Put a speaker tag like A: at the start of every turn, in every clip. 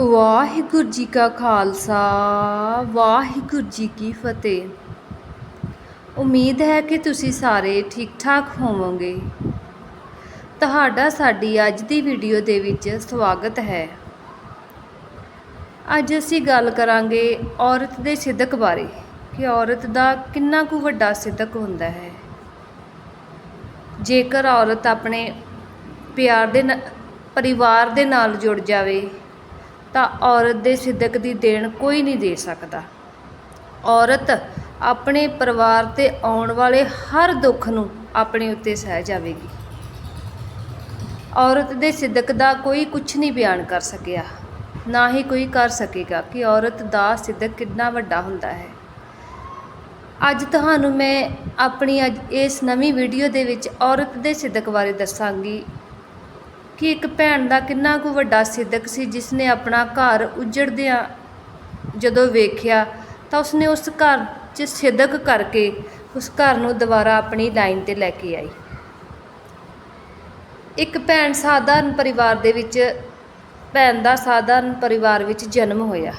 A: ਵਾਹਿਗੁਰੂ ਜੀ ਕਾ ਖਾਲਸਾ, ਵਾਹਿਗੁਰੂ ਜੀ ਕੀ ਫਤਿਹ। ਉਮੀਦ ਹੈ ਕਿ ਤੁਸੀਂ ਸਾਰੇ ਠੀਕ ਠਾਕ ਹੋਵੋਗੇ। ਤੁਹਾਡਾ ਸਾਡੀ ਅੱਜ ਦੀ ਵੀਡੀਓ ਦੇ ਵਿੱਚ ਸਵਾਗਤ ਹੈ। ਅੱਜ ਅਸੀਂ ਗੱਲ ਕਰਾਂਗੇ ਔਰਤ ਦੇ ਸਿਦਕ ਬਾਰੇ, ਕਿ ਔਰਤ ਦਾ ਕਿੰਨਾ ਕੁ ਵੱਡਾ ਸਿਦਕ ਹੁੰਦਾ ਹੈ। ਜੇਕਰ ਔਰਤ ਆਪਣੇ ਪਿਆਰ ਦੇ ਨ- ਪਰਿਵਾਰ ਦੇ ਨਾਲ ਜੁੜ ਜਾਵੇ ਤਾਂ ਔਰਤ ਦੇ ਸਿਦਕ ਦੀ ਦੇਣ ਕੋਈ ਨਹੀਂ ਦੇ ਸਕਦਾ। ਔਰਤ ਆਪਣੇ ਪਰਿਵਾਰ ਤੇ ਆਉਣ ਵਾਲੇ ਹਰ ਦੁੱਖ ਨੂੰ ਆਪਣੇ ਉੱਤੇ ਸਹਿ ਜਾਵੇਗੀ। ਔਰਤ ਦੇ ਸਿਦਕ ਦਾ ਕੋਈ ਕੁਝ ਨਹੀਂ ਬਿਆਨ ਕਰ ਸਕਿਆ, ਨਾ ਹੀ ਕੋਈ ਕਰ ਸਕੇਗਾ ਕਿ ਔਰਤ ਦਾ ਸਿਦਕ ਕਿੰਨਾ ਵੱਡਾ ਹੁੰਦਾ ਹੈ। ਅੱਜ ਤੁਹਾਨੂੰ ਮੈਂ ਆਪਣੀ ਅੱਜ ਇਸ ਨਵੀਂ ਵੀਡੀਓ ਦੇ ਵਿੱਚ ਔਰਤ ਦੇ ਸਿਦਕ ਬਾਰੇ ਦੱਸਾਂਗੀ। ਕਿ ਇੱਕ ਭੈਣ ਦਾ ਕਿੰਨਾ ਕੁ ਵੱਡਾ ਸਿਦਕ ਸੀ ਜਿਸ ਨੇ ਆਪਣਾ ਘਰ ਉਜੜਦਿਆਂ ਜਦੋਂ ਵੇਖਿਆ ਤਾਂ ਉਸਨੇ ਉਸ ਘਰ 'ਚ ਸਿਦਕ ਕਰਕੇ ਉਸ ਘਰ ਨੂੰ ਦੁਬਾਰਾ ਆਪਣੀ ਲਾਈਨ ਤੇ ਲੈ ਕੇ ਆਈ। ਇੱਕ ਭੈਣ ਸਾਧਾਰਨ ਪਰਿਵਾਰ ਦੇ ਵਿੱਚ, ਭੈਣ ਦਾ ਸਾਧਾਰਨ ਪਰਿਵਾਰ ਵਿੱਚ ਜਨਮ ਹੋਇਆ।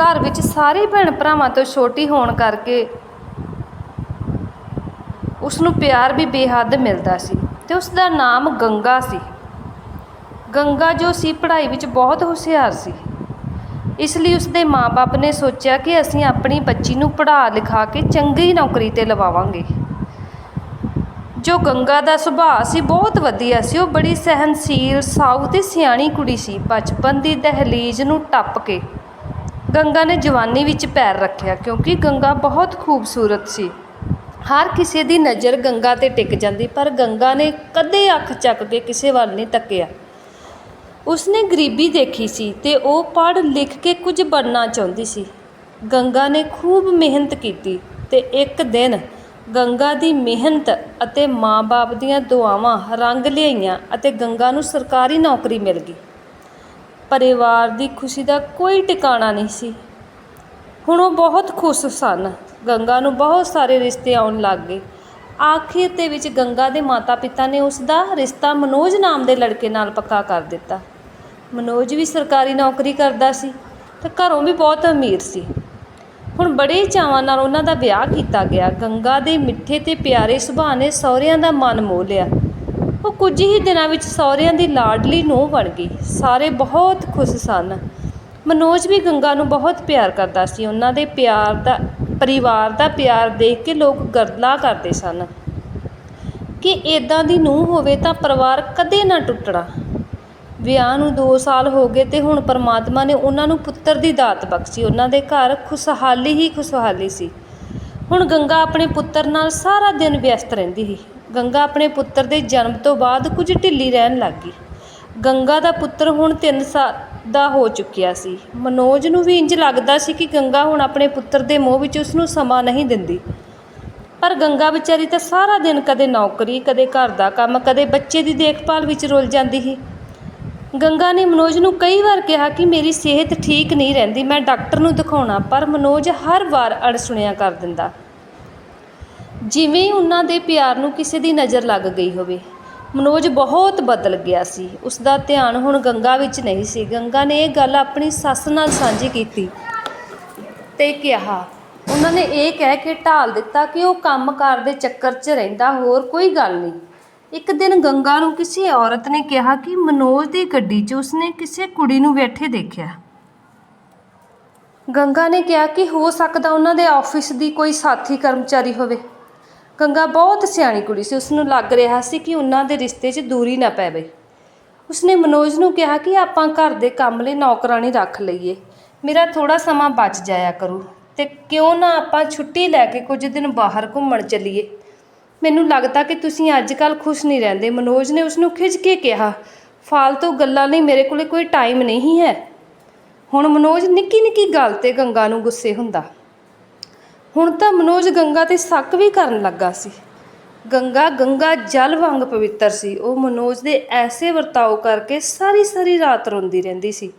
A: ਘਰ ਵਿੱਚ ਸਾਰੇ ਭੈਣ ਭਰਾਵਾਂ ਤੋਂ ਛੋਟੀ ਹੋਣ ਕਰਕੇ ਉਸ ਨੂੰ ਪਿਆਰ ਵੀ ਬੇਹੱਦ ਮਿਲਦਾ ਸੀ। ਤੇ ਉਸ ਦਾ ਨਾਮ ਗੰਗਾ ਸੀ। ਗੰਗਾ ਜੋ ਸੀ, ਪੜ੍ਹਾਈ ਵਿੱਚ ਬਹੁਤ ਹੁਸ਼ਿਆਰ ਸੀ। ਇਸ ਲਈ ਉਸ ਦੇ ਮਾਪੇ ਨੇ ਸੋਚਿਆ ਕਿ ਅਸੀਂ ਆਪਣੀ ਬੱਚੀ ਨੂੰ ਪੜ੍ਹਾ, ਲਿਖਾ ਕੇ ਚੰਗੀ ਨੌਕਰੀ ਤੇ ਲਵਾਵਾਂਗੇ। ਜੋ ਗੰਗਾ ਦਾ ਸੁਭਾਅ ਸੀ, ਬਹੁਤ ਵਧੀਆ ਸੀ। ਉਹ ਬੜੀ ਸਹਿਨਸ਼ੀਲ ਸਾਊ ਤੇ ਸਿਆਣੀ ਕੁੜੀ ਸੀ। ਬਚਪਨ ਦੀ ਦਹਲੀਜ਼ ਨੂੰ ਟੱਪ ਕੇ ਗੰਗਾ ਨੇ ਜਵਾਨੀ ਵਿੱਚ ਪੈਰ ਰੱਖਿਆ, ਕਿਉਂਕਿ ਗੰਗਾ ਬਹੁਤ ਖੂਬਸੂਰਤ ਸੀ। ਹਰ ਕਿਸੇ ਦੀ ਨਜ਼ਰ ਗੰਗਾ ਤੇ ਟਿਕ ਜਾਂਦੀ, ਪਰ ਗੰਗਾ ਨੇ ਕਦੇ ਅੱਖ ਚੱਕ ਕੇ ਕਿਸੇ ਵੱਲ ਨਹੀਂ ਤੱਕਿਆ। ਉਸਨੇ ਗਰੀਬੀ ਦੇਖੀ ਸੀ ਤੇ ਉਹ ਪੜ੍ਹ ਲਿਖ ਕੇ ਕੁਝ ਬਣਨਾ ਚਾਹੁੰਦੀ ਸੀ। ਗੰਗਾ ਨੇ ਖੂਬ ਮਿਹਨਤ ਕੀਤੀ ਤੇ ਇੱਕ ਦਿਨ ਗੰਗਾ ਦੀ ਮਿਹਨਤ ਅਤੇ ਮਾਂ-ਬਾਪ ਦੀਆਂ ਦੁਆਵਾਂ ਰੰਗ ਲਿਆਈਆਂ ਅਤੇ ਗੰਗਾ ਨੂੰ ਸਰਕਾਰੀ ਨੌਕਰੀ ਮਿਲ ਗਈ। ਪਰਿਵਾਰ ਦੀ ਖੁਸ਼ੀ ਦਾ ਕੋਈ ਟਿਕਾਣਾ ਨਹੀਂ ਸੀ। ਹੁਣ ਉਹ ਬਹੁਤ ਖੁਸ਼ ਸਨ। ਗੰਗਾ ਨੂੰ ਬਹੁਤ ਸਾਰੇ ਰਿਸ਼ਤੇ ਆਉਣ ਲੱਗ ਗਏ। ਆਖਿਰ ਦੇ ਵਿੱਚ ਗੰਗਾ ਦੇ ਮਾਤਾ-ਪਿਤਾ ਨੇ ਉਸ ਦਾ ਰਿਸ਼ਤਾ ਮਨੋਜ ਨਾਮ ਦੇ ਲੜਕੇ ਨਾਲ ਪੱਕਾ ਕਰ ਦਿੱਤਾ। ਮਨੋਜ ਵੀ ਸਰਕਾਰੀ ਨੌਕਰੀ ਕਰਦਾ ਸੀ ਤੇ ਘਰੋਂ ਵੀ ਬਹੁਤ ਅਮੀਰ ਸੀ। ਹੁਣ ਬੜੇ ਚਾਵਾਂ ਨਾਲ ਉਹਨਾਂ ਦਾ ਵਿਆਹ ਕੀਤਾ ਗਿਆ। ਗੰਗਾ ਦੇ ਮਿੱਠੇ ਤੇ ਪਿਆਰੇ ਸੁਭਾਅ ਨੇ ਸਹੁਰਿਆਂ ਦਾ ਮਨ ਮੋਹ ਲਿਆ। ਉਹ ਕੁਝ ਹੀ ਦਿਨਾਂ ਵਿੱਚ ਸਹੁਰਿਆਂ ਦੀ ਲਾਡਲੀ ਨੂੰਹ ਬਣ ਗਈ। ਸਾਰੇ ਬਹੁਤ ਖੁਸ਼ ਸਨ। ਮਨੋਜ ਵੀ ਗੰਗਾ ਨੂੰ ਬਹੁਤ ਪਿਆਰ ਕਰਦਾ ਸੀ। ਉਹਨਾਂ ਦੇ ਪਿਆਰ ਦਾ ਪਰਿਵਾਰ ਦਾ ਪਿਆਰ ਦੇਖ ਕੇ ਲੋਕ ਗਰਲਾ ਕਰਦੇ ਸਨ। ਕਿ ਇਦਾਂ ਦੀ ਨੂੰਹ ਹੋਵੇ ਤਾਂ ਪਰਿਵਾਰ ਕਦੇ ਨਾ ਟੁੱਟਣਾ। ਵਿਆਹ ਨੂੰ 2 ਸਾਲ ਹੋ ਗਏ ਤੇ ਹੁਣ ਪਰਮਾਤਮਾ ਨੇ ਉਹਨਾਂ ਨੂੰ ਪੁੱਤਰ ਦੀ ਦਾਤ ਬਖਸ਼ੀ। ਉਹਨਾਂ ਦੇ ਘਰ ਖੁਸ਼ਹਾਲੀ ਹੀ ਖੁਸ਼ਹਾਲੀ ਸੀ। ਹੁਣ ਗੰਗਾ ਆਪਣੇ ਪੁੱਤਰ ਨਾਲ ਸਾਰਾ ਦਿਨ ਵਿਅਸਤ ਰਹਿੰਦੀ ਸੀ। ਗੰਗਾ ਆਪਣੇ ਪੁੱਤਰ ਦੇ ਜਨਮ ਤੋਂ ਬਾਅਦ ਕੁਝ ਢਿੱਲੀ ਰਹਿਣ ਲੱਗ ਗਈ। ਗੰਗਾ ਦਾ ਪੁੱਤਰ ਹੁਣ 3 ਸਾਲ ਦਾ ਹੋ ਚੁੱਕਿਆ ਸੀ। ਮਨੋਜ ਨੂੰ ਵੀ ਇੰਜ ਲੱਗਦਾ ਸੀ ਕਿ ਗੰਗਾ ਹੁਣ ਆਪਣੇ ਪੁੱਤਰ ਦੇ ਮੋਹ ਵਿੱਚ ਉਸ ਨੂੰ ਸਮਾਂ ਨਹੀਂ ਦਿੰਦੀ। ਪਰ ਗੰਗਾ ਵਿਚਾਰੀ ਤਾਂ ਸਾਰਾ ਦਿਨ ਕਦੇ ਨੌਕਰੀ, ਕਦੇ ਘਰ ਦਾ ਕੰਮ, ਕਦੇ ਬੱਚੇ ਦੀ ਦੇਖਭਾਲ ਵਿੱਚ ਰੁੱਝ ਜਾਂਦੀ ਸੀ। ਗੰਗਾ ਨੇ ਮਨੋਜ ਨੂੰ ਕਈ ਵਾਰ ਕਿਹਾ ਕਿ ਮੇਰੀ ਸਿਹਤ ਠੀਕ ਨਹੀਂ ਰਹਿੰਦੀ, ਮੈਂ ਡਾਕਟਰ ਨੂੰ ਦਿਖਾਉਣਾ, ਪਰ ਮਨੋਜ ਹਰ ਵਾਰ ਅੜਸੁਣਿਆ ਕਰ ਦਿੰਦਾ। ਜਿਵੇਂ ਉਹਨਾਂ ਦੇ ਪਿਆਰ ਨੂੰ ਕਿਸੇ ਦੀ ਨਜ਼ਰ ਲੱਗ ਗਈ ਹੋਵੇ। ਮਨੋਜ ਬਹੁਤ ਬਦਲ ਗਿਆ ਸੀ। ਉਸ ਦਾ ਧਿਆਨ ਹੁਣ ਗੰਗਾ ਵਿੱਚ ਨਹੀਂ ਸੀ। ਗੰਗਾ ਨੇ ਇਹ ਗੱਲ ਆਪਣੀ ਸੱਸ ਨਾਲ ਸਾਂਝੀ ਕੀਤੀ ਤੇ ਕਿਹਾ, ਉਹਨਾਂ ਨੇ ਇਹ ਕਹਿ ਕੇ ਢਾਲ ਦਿੱਤਾ ਕਿ ਉਹ ਕੰਮਕਾਰ ਦੇ ਚੱਕਰ 'ਚ ਰਹਿੰਦਾ, ਹੋਰ ਕੋਈ ਗੱਲ ਨਹੀਂ। ਇੱਕ ਦਿਨ ਗੰਗਾ ਨੂੰ ਕਿਸੇ ਔਰਤ ਨੇ ਕਿਹਾ ਕਿ ਮਨੋਜ ਦੀ ਗੱਡੀ 'ਚ ਉਸਨੇ ਕਿਸੇ ਕੁੜੀ ਨੂੰ ਬੈਠੇ ਦੇਖਿਆ। ਗੰਗਾ ਨੇ ਕਿਹਾ ਕਿ ਹੋ ਸਕਦਾ ਉਹਨਾਂ ਦੇ ਆਫਿਸ ਦੀ ਕੋਈ ਸਾਥੀ ਕਰਮਚਾਰੀ ਹੋਵੇ। ਗੰਗਾ ਬਹੁਤ ਸਿਆਣੀ ਕੁੜੀ ਸੀ। ਉਸ ਨੂੰ ਲੱਗ ਰਿਹਾ ਸੀ ਕਿ ਉਹਨਾਂ ਦੇ ਰਿਸ਼ਤੇ 'ਚ ਦੂਰੀ ਨਾ ਪਵੇ। ਉਸਨੇ ਮਨੋਜ ਨੂੰ ਕਿਹਾ ਕਿ ਆਪਾਂ ਘਰ ਦੇ ਕੰਮ ਲਈ ਨੌਕਰਾਣੀ ਰੱਖ ਲਈਏ। ਮੇਰਾ ਥੋੜਾ ਸਮਾਂ ਬਚ ਜਾਇਆ ਕਰੂ ਤੇ ਕਿਉਂ ਨਾ ਆਪਾਂ ਛੁੱਟੀ ਲੈ ਕੇ ਕੁਝ ਦਿਨ ਬਾਹਰ ਘੁੰਮਣ ਚੱਲੀਏ। ਮੈਨੂੰ ਲੱਗਦਾ ਕਿ ਤੁਸੀਂ ਅੱਜ ਕੱਲ ਖੁਸ਼ ਨਹੀਂ ਰਹਿੰਦੇ। ਮਨੋਜ ਨੇ ਉਸ ਨੂੰ ਖਿੱਚ ਕੇ ਕਿਹਾ, ਫਾਲਤੂ ਗੱਲਾਂ ਲਈ ਮੇਰੇ ਕੋਲੇ ਕੋਈ ਟਾਈਮ ਨਹੀਂ ਹੈ। ਹੁਣ ਮਨੋਜ ਨਿੱਕੀ ਨਿੱਕੀ ਗੱਲ ਤੇ ਗੰਗਾ ਨੂੰ ਗੁੱਸੇ ਹੁੰਦਾ। ਹੁਣ ਤਾਂ ਮਨੋਜ ਗੰਗਾ ਤੇ ਸ਼ੱਕ ਵੀ ਕਰਨ ਲੱਗਾ ਸੀ। ਗੰਗਾ ਗੰਗਾ ਜਲ ਵਾਂਗ ਪਵਿੱਤਰ ਸੀ। ਉਹ ਮਨੋਜ ਦੇ ਐਸੇ ਵਰਤਾਓ ਕਰਕੇ ਸਾਰੀ ਸਾਰੀ ਰਾਤ ਰੋਂਦੀ ਰਹਿੰਦੀ ਸੀ।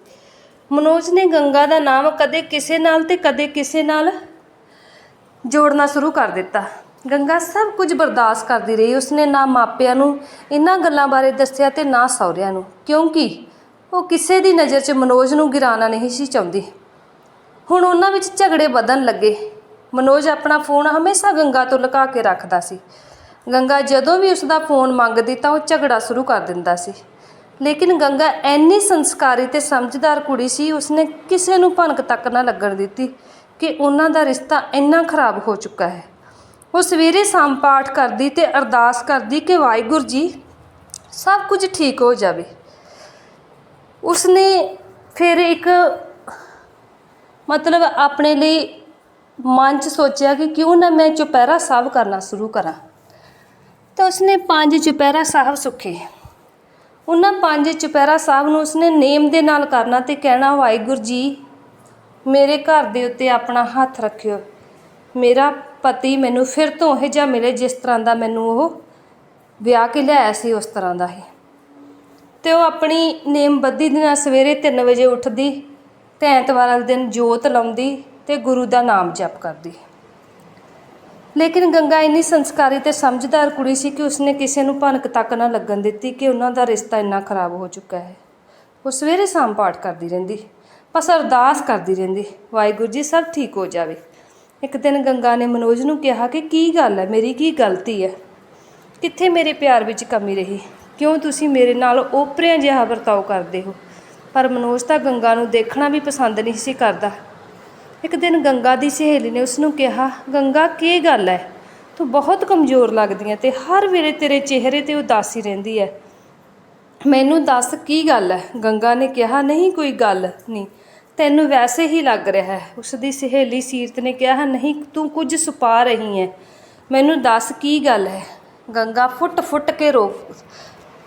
A: ਮਨੋਜ ਨੇ ਗੰਗਾ ਦਾ ਨਾਮ ਕਦੇ ਕਿਸੇ ਨਾਲ ਤੇ ਕਦੇ ਕਿਸੇ ਨਾਲ ਜੋੜਨਾ ਸ਼ੁਰੂ ਕਰ ਦਿੱਤਾ। ਗੰਗਾ ਸਭ ਕੁਝ ਬਰਦਾਸ਼ਤ ਕਰਦੀ ਰਹੀ। ਉਸਨੇ ਨਾ ਮਾਪਿਆਂ ਨੂੰ ਇਹਨਾਂ ਗੱਲਾਂ ਬਾਰੇ ਦੱਸਿਆ ਤੇ ਨਾ ਸਹੁਰਿਆਂ ਨੂੰ। ਕਿਉਂਕਿ ਉਹ ਕਿਸੇ ਦੀ ਨਜ਼ਰ 'ਚ ਮਨੋਜ ਨੂੰ ਗਿਰਾਣਾ ਨਹੀਂ ਸੀ ਚਾਹੁੰਦੀ। ਹੁਣ ਉਹਨਾਂ ਵਿੱਚ ਝਗੜੇ ਵਧਣ ਲੱਗੇ। ਮਨੋਜ ਆਪਣਾ ਫੋਨ ਹਮੇਸ਼ਾ ਗੰਗਾ ਤੋਂ ਲੁਕਾ ਕੇ ਰੱਖਦਾ ਸੀ। ਗੰਗਾ ਜਦੋਂ ਵੀ ਉਸ ਦਾ ਫੋਨ ਮੰਗਦੀ ਤਾਂ ਉਹ ਝਗੜਾ ਸ਼ੁਰੂ ਕਰ ਦਿੰਦਾ ਸੀ। ਲੇਕਿਨ ਗੰਗਾ ਐਨੀ ਸੰਸਕਾਰੀ ਤੇ ਸਮਝਦਾਰ ਕੁੜੀ ਸੀ, ਉਸਨੇ ਕਿਸੇ ਨੂੰ ਭਨਕ ਤੱਕ ਨਾ ਲੱਗਣ ਦਿੱਤੀ ਕਿ ਉਹਨਾਂ ਦਾ ਰਿਸ਼ਤਾ ਇੰਨਾ ਖਰਾਬ ਹੋ ਚੁੱਕਾ ਹੈ। ਉਹ ਸਵੇਰੇ ਸ਼ਾਮ ਪਾਠ ਕਰਦੀ ਤੇ ਅਰਦਾਸ ਕਰਦੀ ਕਿ ਵਾਹਿਗੁਰੂ ਜੀ, ਸਭ ਕੁਝ ਠੀਕ ਹੋ ਜਾਵੇ। ਉਸਨੇ ਫਿਰ ਇੱਕ ਮਤਲਬ ਆਪਣੇ ਲਈ ਮਨ 'ਚ ਸੋਚਿਆ ਕਿ ਕਿਉਂ ਨਾ ਮੈਂ ਚੁਪਹਿਰਾ ਸਾਹਿਬ ਕਰਨਾ ਸ਼ੁਰੂ ਕਰਾਂ। ਤਾਂ ਉਸਨੇ ਪੰਜ ਚੁਪਹਿਰਾ ਸਾਹਿਬ ਸੁੱਖੇ। ਉਹਨਾਂ ਪੰਜ ਚੁਪਹਿਰਾ ਸਾਹਿਬ ਨੂੰ ਉਸਨੇ ਨੇਮ ਦੇ ਨਾਲ ਕਰਨਾ ਤੇ ਕਹਿਣਾ, ਵਾਹਿਗੁਰੂ ਜੀ, ਮੇਰੇ ਘਰ ਦੇ ਉੱਤੇ ਆਪਣਾ ਹੱਥ ਰੱਖਿਓ। ਮੇਰਾ ਪਤੀ ਮੈਨੂੰ ਫਿਰ ਤੋਂ ਇਹ ਜਿਹਾ ਮਿਲੇ ਜਿਸ ਤਰ੍ਹਾਂ ਦਾ ਮੈਨੂੰ ਉਹ ਵਿਆਹ ਕੇ ਲਿਆਇਆ ਸੀ ਉਸ ਤਰ੍ਹਾਂ ਦਾ ਹੀ। ਤੇ ਉਹ ਆਪਣੀ ਨੇਮਬੱਦੀ ਦੇ ਨਾਲ ਸਵੇਰੇ 3 ਵਜੇ ਉੱਠਦੀ ਤੇ ਐਤਵਾਰ ਵਾਲੇ ਦਿਨ ਜੋਤ ਲਾਉਂਦੀ ਤੇ ਗੁਰੂ ਦਾ ਨਾਮ ਜਪ ਕਰਦੀ। ਲੇਕਿਨ ਗੰਗਾ ਇੰਨੀ ਸੰਸਕਾਰੀ ਤੇ ਸਮਝਦਾਰ ਕੁੜੀ ਸੀ ਕਿ ਉਸਨੇ ਕਿਸੇ ਨੂੰ ਭਨਕ ਤੱਕ ਨਾ ਲੱਗਣ ਦਿੱਤੀ ਕਿ ਉਹਨਾਂ ਦਾ ਰਿਸ਼ਤਾ ਇੰਨਾ ਖਰਾਬ ਹੋ ਚੁੱਕਾ ਹੈ। ਉਹ ਸਵੇਰੇ ਸ਼ਾਮ ਪਾਠ ਕਰਦੀ ਰਹਿੰਦੀ, ਬਸ ਅਰਦਾਸ ਕਰਦੀ ਰਹਿੰਦੀ, ਵਾਹਿਗੁਰੂ ਜੀ, ਸਭ ਠੀਕ ਹੋ ਜਾਵੇ। ਇੱਕ ਦਿਨ ਗੰਗਾ ਨੇ ਮਨੋਜ ਨੂੰ ਕਿਹਾ ਕਿ ਕੀ ਗੱਲ ਹੈ, ਮੇਰੀ ਕੀ ਗਲਤੀ ਹੈ? ਕਿੱਥੇ ਮੇਰੇ ਪਿਆਰ ਵਿੱਚ ਕਮੀ ਰਹੀ? ਕਿਉਂ ਤੁਸੀਂ ਮੇਰੇ ਨਾਲ ਓਪਰਿਆਂ ਜਿਹਾ ਵਰਤਾਓ ਕਰਦੇ ਹੋ? ਪਰ ਮਨੋਜ ਤਾਂ ਗੰਗਾ ਨੂੰ ਦੇਖਣਾ ਵੀ ਪਸੰਦ ਨਹੀਂ ਸੀ ਕਰਦਾ। ਇੱਕ ਦਿਨ ਗੰਗਾ ਦੀ ਸਹੇਲੀ ਨੇ ਉਸ ਨੂੰ ਕਿਹਾ, ਗੰਗਾ, ਕੀ ਗੱਲ ਹੈ ਤੂੰ ਬਹੁਤ ਕਮਜ਼ੋਰ ਲੱਗਦੀ ਹੈ ਤੇ ਹਰ ਵੇਲੇ ਤੇਰੇ ਚਿਹਰੇ ਤੇ ਉਦਾਸੀ ਰਹਿੰਦੀ ਹੈ ਮੈਨੂੰ ਦੱਸ ਕੀ ਗੱਲ ਹੈ ਗੰਗਾ ਨੇ ਕਿਹਾ, ਨਹੀਂ, ਕੋਈ ਗੱਲ ਨਹੀਂ। ਤੈਨੂੰ ਵੈਸੇ ਹੀ ਲੱਗ ਰਿਹਾ ਹੈ ਉਸ ਦੀ ਸਹੇਲੀ ਸੀਰਤ ਨੇ ਕਿਹਾ, ਨਹੀਂ, ਤੂੰ ਕੁਝ ਸੁਪਾ ਰਹੀ ਹੈ ਮੈਨੂੰ ਦੱਸ ਕੀ ਗੱਲ ਹੈ ਗੰਗਾ ਫੁੱਟ ਫੁੱਟ ਕੇ ਰੋ,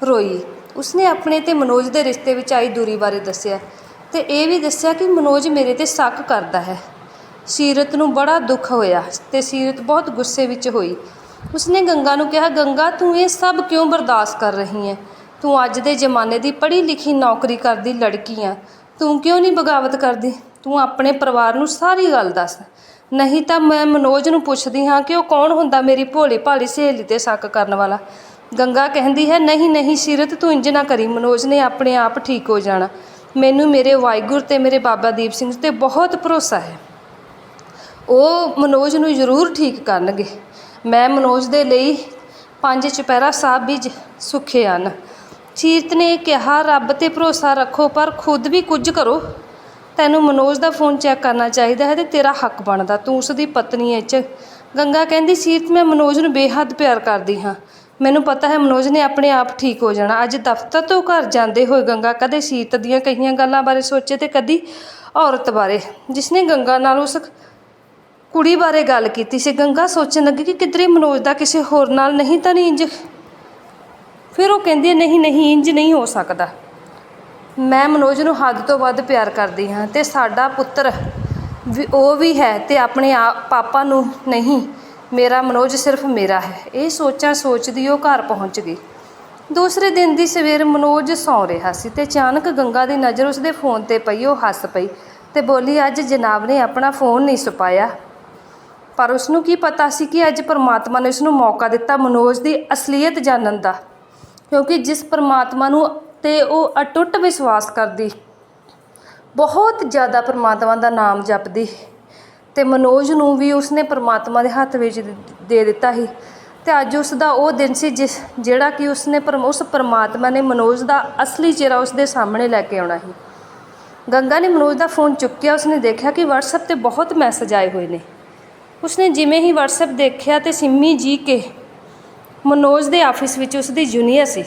A: ਰੋਈ। ਉਸਨੇ ਆਪਣੇ ਤੇ ਮਨੋਜ ਦੇ ਰਿਸ਼ਤੇ ਵਿੱਚ ਆਈ ਦੂਰੀ ਬਾਰੇ ਦੱਸਿਆ। ਤੇ ਇਹ ਵੀ ਦੱਸਿਆ ਕਿ ਮਨੋਜ ਮੇਰੇ ਤੇ ਸ਼ੱਕ ਕਰਦਾ ਹੈ। ਸੀਰਤ ਨੂੰ ਬੜਾ ਦੁੱਖ ਹੋਇਆ ਤੇ ਸੀਰਤ ਬਹੁਤ ਗੁੱਸੇ ਵਿੱਚ ਹੋਈ। ਉਸਨੇ ਗੰਗਾ ਨੂੰ ਕਿਹਾ, ਗੰਗਾ, ਤੂੰ ਇਹ ਸਭ ਕਿਉਂ ਬਰਦਾਸ਼ਤ ਕਰ ਰਹੀ ਹੈ ਤੂੰ ਅੱਜ ਦੇ ਜ਼ਮਾਨੇ ਦੀ ਪੜ੍ਹੀ ਲਿਖੀ ਨੌਕਰੀ ਕਰਦੀ ਲੜਕੀ ਆ ਤੂੰ ਕਿਉਂ ਨਹੀਂ ਬਗਾਵਤ ਕਰਦੀ? ਤੂੰ ਆਪਣੇ ਪਰਿਵਾਰ ਨੂੰ ਸਾਰੀ ਗੱਲ ਦੱਸ। ਨਹੀਂ ਤਾਂ ਮੈਂ ਮਨੋਜ ਨੂੰ ਪੁੱਛਦੀ ਹਾਂ ਕਿ ਉਹ ਕੌਣ ਹੁੰਦਾ ਮੇਰੀ ਭੋਲੀ ਭਾਲੀ ਸਹੇਲੀ ਤੇ ਸ਼ੱਕ ਕਰਨ ਵਾਲਾ? ਗੰਗਾ ਕਹਿੰਦੀ ਹੈ, ਨਹੀਂ ਨਹੀਂ, ਸੀਰਤ, ਤੂੰ ਇੰਜ ਨਾ ਕਰੀ। ਮਨੋਜ ਨੇ ਆਪਣੇ ਆਪ ਠੀਕ ਹੋ ਜਾਣਾ। ਮੈਨੂੰ ਮੇਰੇ ਵਾਹਿਗੁਰੂ ਤੇ ਮੇਰੇ ਬਾਬਾ ਦੀਪ ਸਿੰਘ ਤੇ ਬਹੁਤ ਭਰੋਸਾ ਹੈ। ਉਹ ਮਨੋਜ ਨੂੰ ਜ਼ਰੂਰ ਠੀਕ ਕਰਨਗੇ। ਮੈਂ ਮਨੋਜ ਦੇ ਲਈ ਪੰਜ ਚੁਪਹਿਰਾ ਸਾਹਿਬ ਵੀ ਜ- ਸੁੱਖੇ ਹਨ। ਸੀਰਤ ਨੇ ਕਿਹਾ, ਰੱਬ ਤੇ ਭਰੋਸਾ ਰੱਖੋ, ਪਰ ਖੁਦ ਵੀ ਕੁਝ ਕਰੋ। ਤੈਨੂੰ ਮਨੋਜ ਦਾ ਫੋਨ ਚੈੱਕ ਕਰਨਾ ਚਾਹੀਦਾ ਹੈ ਤੇ ਤੇਰਾ ਹੱਕ ਬਣਦਾ। ਤੂੰ ਉਸ ਦੀ ਪਤਨੀ ਐ ਚ ਗੰਗਾ ਕਹਿੰਦੀ, ਸੀਰਤ, ਮੈਂ ਮਨੋਜ ਨੂੰ ਬੇਹੱਦ ਪਿਆਰ ਕਰਦੀ ਹਾਂ। ਮੈਨੂੰ ਪਤਾ ਹੈ ਮਨੋਜ ਨੇ ਆਪਣੇ ਆਪ ਠੀਕ ਹੋ ਜਾਣਾ। ਅੱਜ ਦਫ਼ਤਰ ਤੋਂ ਘਰ ਜਾਂਦੇ ਹੋਏ ਗੰਗਾ ਕਦੇ ਸੀਤ ਦੀਆਂ ਕਹੀਆਂ ਗੱਲਾਂ ਬਾਰੇ ਸੋਚੇ ਤੇ ਕਦੀ ਔਰਤ ਬਾਰੇ ਜਿਸਨੇ ਗੰਗਾ ਨਾਲ ਉਸ ਕੁੜੀ ਬਾਰੇ ਗੱਲ ਕੀਤੀ ਸੀ। ਗੰਗਾ ਸੋਚਣ ਲੱਗੀ ਕਿ ਕਿਧਰੇ ਮਨੋਜ ਦਾ ਕਿਸੇ ਹੋਰ ਨਾਲ ਨਹੀਂ ਤਾਂ ਨਹੀਂ ਇੰਜ, ਫਿਰ ਉਹ ਕਹਿੰਦੀ ਨਹੀਂ ਨਹੀਂ, ਇੰਜ ਨਹੀਂ ਹੋ ਸਕਦਾ। ਮੈਂ ਮਨੋਜ ਨੂੰ ਹੱਦ ਤੋਂ ਵੱਧ ਪਿਆਰ ਕਰਦੀ ਹਾਂ ਤੇ ਸਾਡਾ ਪੁੱਤਰ ਵੀ, ਉਹ ਵੀ ਹੈ ਤੇ ਆਪਣੇ ਆਪ ਪਾਪਾ ਨੂੰ ਨਹੀਂ। ਮੇਰਾ ਮਨੋਜ ਸਿਰਫ ਮੇਰਾ ਹੈ। ਇਹ ਸੋਚਾਂ ਸੋਚਦੀ ਉਹ ਘਰ ਪਹੁੰਚ ਗਈ। ਦੂਸਰੇ ਦਿਨ ਦੀ ਸਵੇਰ ਮਨੋਜ ਸੌਂ ਰਿਹਾ ਸੀ ਤੇ ਅਚਾਨਕ ਗੰਗਾ ਦੀ ਨਜ਼ਰ ਉਸਦੇ ਫੋਨ ਤੇ ਪਈ, ਉਹ ਹੱਸ ਪਈ ਤੇ ਬੋਲੀ, ਅੱਜ ਜਨਾਬ ਨੇ ਆਪਣਾ ਫੋਨ ਨਹੀਂ ਸੁਪਾਇਆ। ਪਰ ਉਸ ਨੂੰ ਕੀ ਪਤਾ ਸੀ ਕਿ ਅੱਜ ਪਰਮਾਤਮਾ ਨੇ ਉਸ ਨੂੰ ਮੌਕਾ ਦਿੱਤਾ ਮਨੋਜ ਦੀ ਅਸਲੀਅਤ ਜਾਣਨ ਦਾ। ਕਿਉਂਕਿ ਜਿਸ ਪਰਮਾਤਮਾ ਨੂੰ ਤੇ ਉਹ ਅਟੁੱਟ ਵਿਸ਼ਵਾਸ ਕਰਦੀ, ਬਹੁਤ ਜ਼ਿਆਦਾ ਪਰਮਾਤਮਾ ਦਾ ਨਾਮ ਜਪਦੀ। ਤੇ ਮਨੋਜ ਨੂੰ ਵੀ ਉਸਨੇ ਪਰਮਾਤਮਾ ਦੇ ਹੱਥ ਵਿੱਚ ਦੇ- ਦਿੱਤਾ ਸੀ। ਤੇ ਅੱਜ ਉਸ ਦਾ ਉਹ ਦਿਨ ਸੀ ਜਿਸ, ਜਿਹੜਾ ਕਿ ਉਸਨੇ ਪਰਮ, ਉਸ ਪਰਮਾਤਮਾ ਨੇ ਮਨੋਜ ਦਾ ਅਸਲੀ ਚਿਹਰਾ ਉਸਦੇ ਸਾਹਮਣੇ ਲੈ ਕੇ ਆਉਣਾ ਸੀ। ਗੰਗਾ ਨੇ ਮਨੋਜ ਦਾ ਫੋਨ ਚੁੱਕਿਆ, ਉਸਨੇ ਦੇਖਿਆ ਕਿ WhatsApp ਤੇ ਬਹੁਤ ਮੈਸੇਜ ਆਏ ਹੋਏ ਨੇ। ਉਸਨੇ ਜਿਵੇਂ ਹੀ WhatsApp ਦੇਖਿਆ ਤੇ ਸਿੰਮੀ ਜੀ ਕੇ ਮਨੋਜ ਦੇ ਆਫਿਸ ਵਿੱਚ ਉਸਦੀ ਜੂਨੀਅਰ ਸੀ।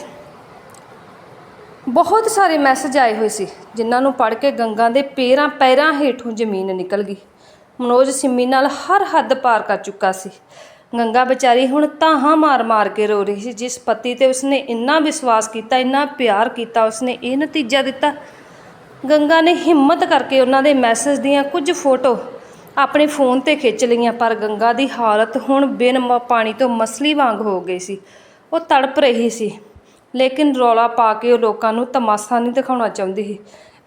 A: ਬਹੁਤ ਸਾਰੇ ਮੈਸੇਜ ਆਏ ਹੋਏ ਸੀ, ਜਿਨ੍ਹਾਂ ਨੂੰ ਪੜ੍ਹ ਕੇ ਗੰਗਾ ਦੇ ਪੈਰਾਂ ਪੈਰਾਂ ਹੇਠੋਂ ਜ਼ਮੀਨ ਨਿਕਲ ਗਈ। ਮਨੋਜ ਸਿੰਮੀ ਨਾਲ ਹਰ ਹੱਦ ਪਾਰ ਕਰ ਚੁੱਕਾ ਸੀ। ਗੰਗਾ ਵਿਚਾਰੀ ਹੁਣ ਤਾਹਾਂ ਮਾਰ-ਮਾਰ ਕੇ ਰੋ ਰਹੀ ਸੀ। ਜਿਸ ਪਤੀ ਤੇ ਉਸਨੇ ਇੰਨਾ ਵਿਸ਼ਵਾਸ ਕੀਤਾ, ਇੰਨਾ ਪਿਆਰ ਕੀਤਾ, ਉਸਨੇ ਇਹ ਨਤੀਜਾ ਦਿੱਤਾ। ਗੰਗਾ ਨੇ ਹਿੰਮਤ ਕਰਕੇ ਉਹਨਾਂ ਦੇ ਮੈਸੇਜ ਦੀਆਂ ਕੁਝ ਫੋਟੋ ਆਪਣੇ ਫੋਨ ਤੇ ਖਿੱਚ ਲਈਆਂ, ਪਰ ਗੰਗਾ ਦੀ ਹਾਲਤ ਹੁਣ ਬਿਨ ਪਾਣੀ ਤੋਂ ਮਸਲੀ ਵਾਂਗ ਹੋ ਗਈ ਸੀ। ਉਹ ਤੜਪ ਰਹੀ ਸੀ, ਲੇਕਿਨ ਰੌਲਾ ਪਾ ਕੇ ਉਹ ਲੋਕਾਂ ਨੂੰ ਤਮਾਸ਼ਾ ਨਹੀਂ ਦਿਖਾਉਣਾ ਚਾਹੁੰਦੀ ਸੀ।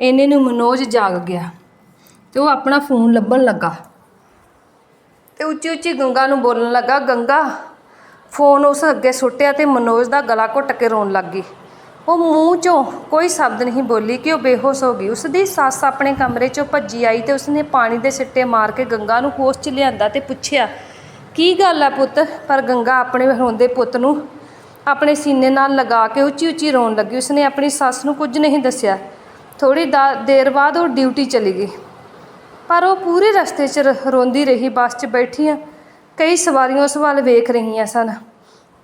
A: ਇੰਨੇ ਨੂੰ ਮਨੋਜ ਜਾਗ ਗਿਆ। ਤੇ ਉਹ ਆਪਣਾ ਫੋਨ ਲੱਭਣ ਲੱਗਾ। ਤੇ ਉੱਚੀ ਉੱਚੀ ਗੰਗਾ ਨੂੰ ਬੋਲਣ ਲੱਗਾ, ਗੰਗਾ, ਫੋਨ ਉਸ ਅੱਗੇ ਸੁੱਟਿਆ ਤੇ ਮਨੋਜ ਦਾ ਗਲਾ ਘੁੱਟ ਕੇ ਰੋਣ ਲੱਗ ਗਈ। ਉਹ ਮੂੰਹ 'ਚੋਂ ਕੋਈ ਸ਼ਬਦ ਨਹੀਂ ਬੋਲੀ ਕਿ ਉਹ ਬੇਹੋਸ਼ ਹੋ ਗਈ। ਉਸ ਦੀ ਸੱਸ ਆਪਣੇ ਕਮਰੇ 'ਚੋਂ ਭੱਜੀ ਆਈ ਤੇ ਉਸਨੇ ਪਾਣੀ ਦੇ ਸਿੱਟੇ ਮਾਰ ਕੇ ਗੰਗਾ ਨੂੰ ਹੋਸ਼ 'ਚ ਲਿਆਂਦਾ ਤੇ ਪੁੱਛਿਆ, ਕੀ ਗੱਲ ਹੈ ਪੁੱਤ? ਪਰ ਗੰਗਾ ਆਪਣੇ ਰੋਂਦੇ ਪੁੱਤ ਨੂੰ ਆਪਣੇ ਸੀਨੇ ਨਾਲ ਲਗਾ ਕੇ ਉੱਚੀ ਉੱਚੀ ਰੋਣ ਲੱਗੀ। ਉਸਨੇ ਆਪਣੀ ਸੱਸ ਨੂੰ ਕੁਝ ਨਹੀਂ ਦੱਸਿਆ। ਥੋੜੀ ਦੇਰ ਬਾਅਦ ਉਹ ਡਿਊਟੀ ਚਲੀ ਗਈ। ਪਰ ਉਹ ਪੂਰੇ ਰਸਤੇ 'ਚ ਰ- ਰੋਂਦੀ ਰਹੀ, ਬੱਸ 'ਚ ਬੈਠੀਆਂ। ਕਈ ਸਵਾਰੀਆਂ ਉਸ ਵੱਲ ਵੇਖ ਰਹੀਆਂ ਸਨ।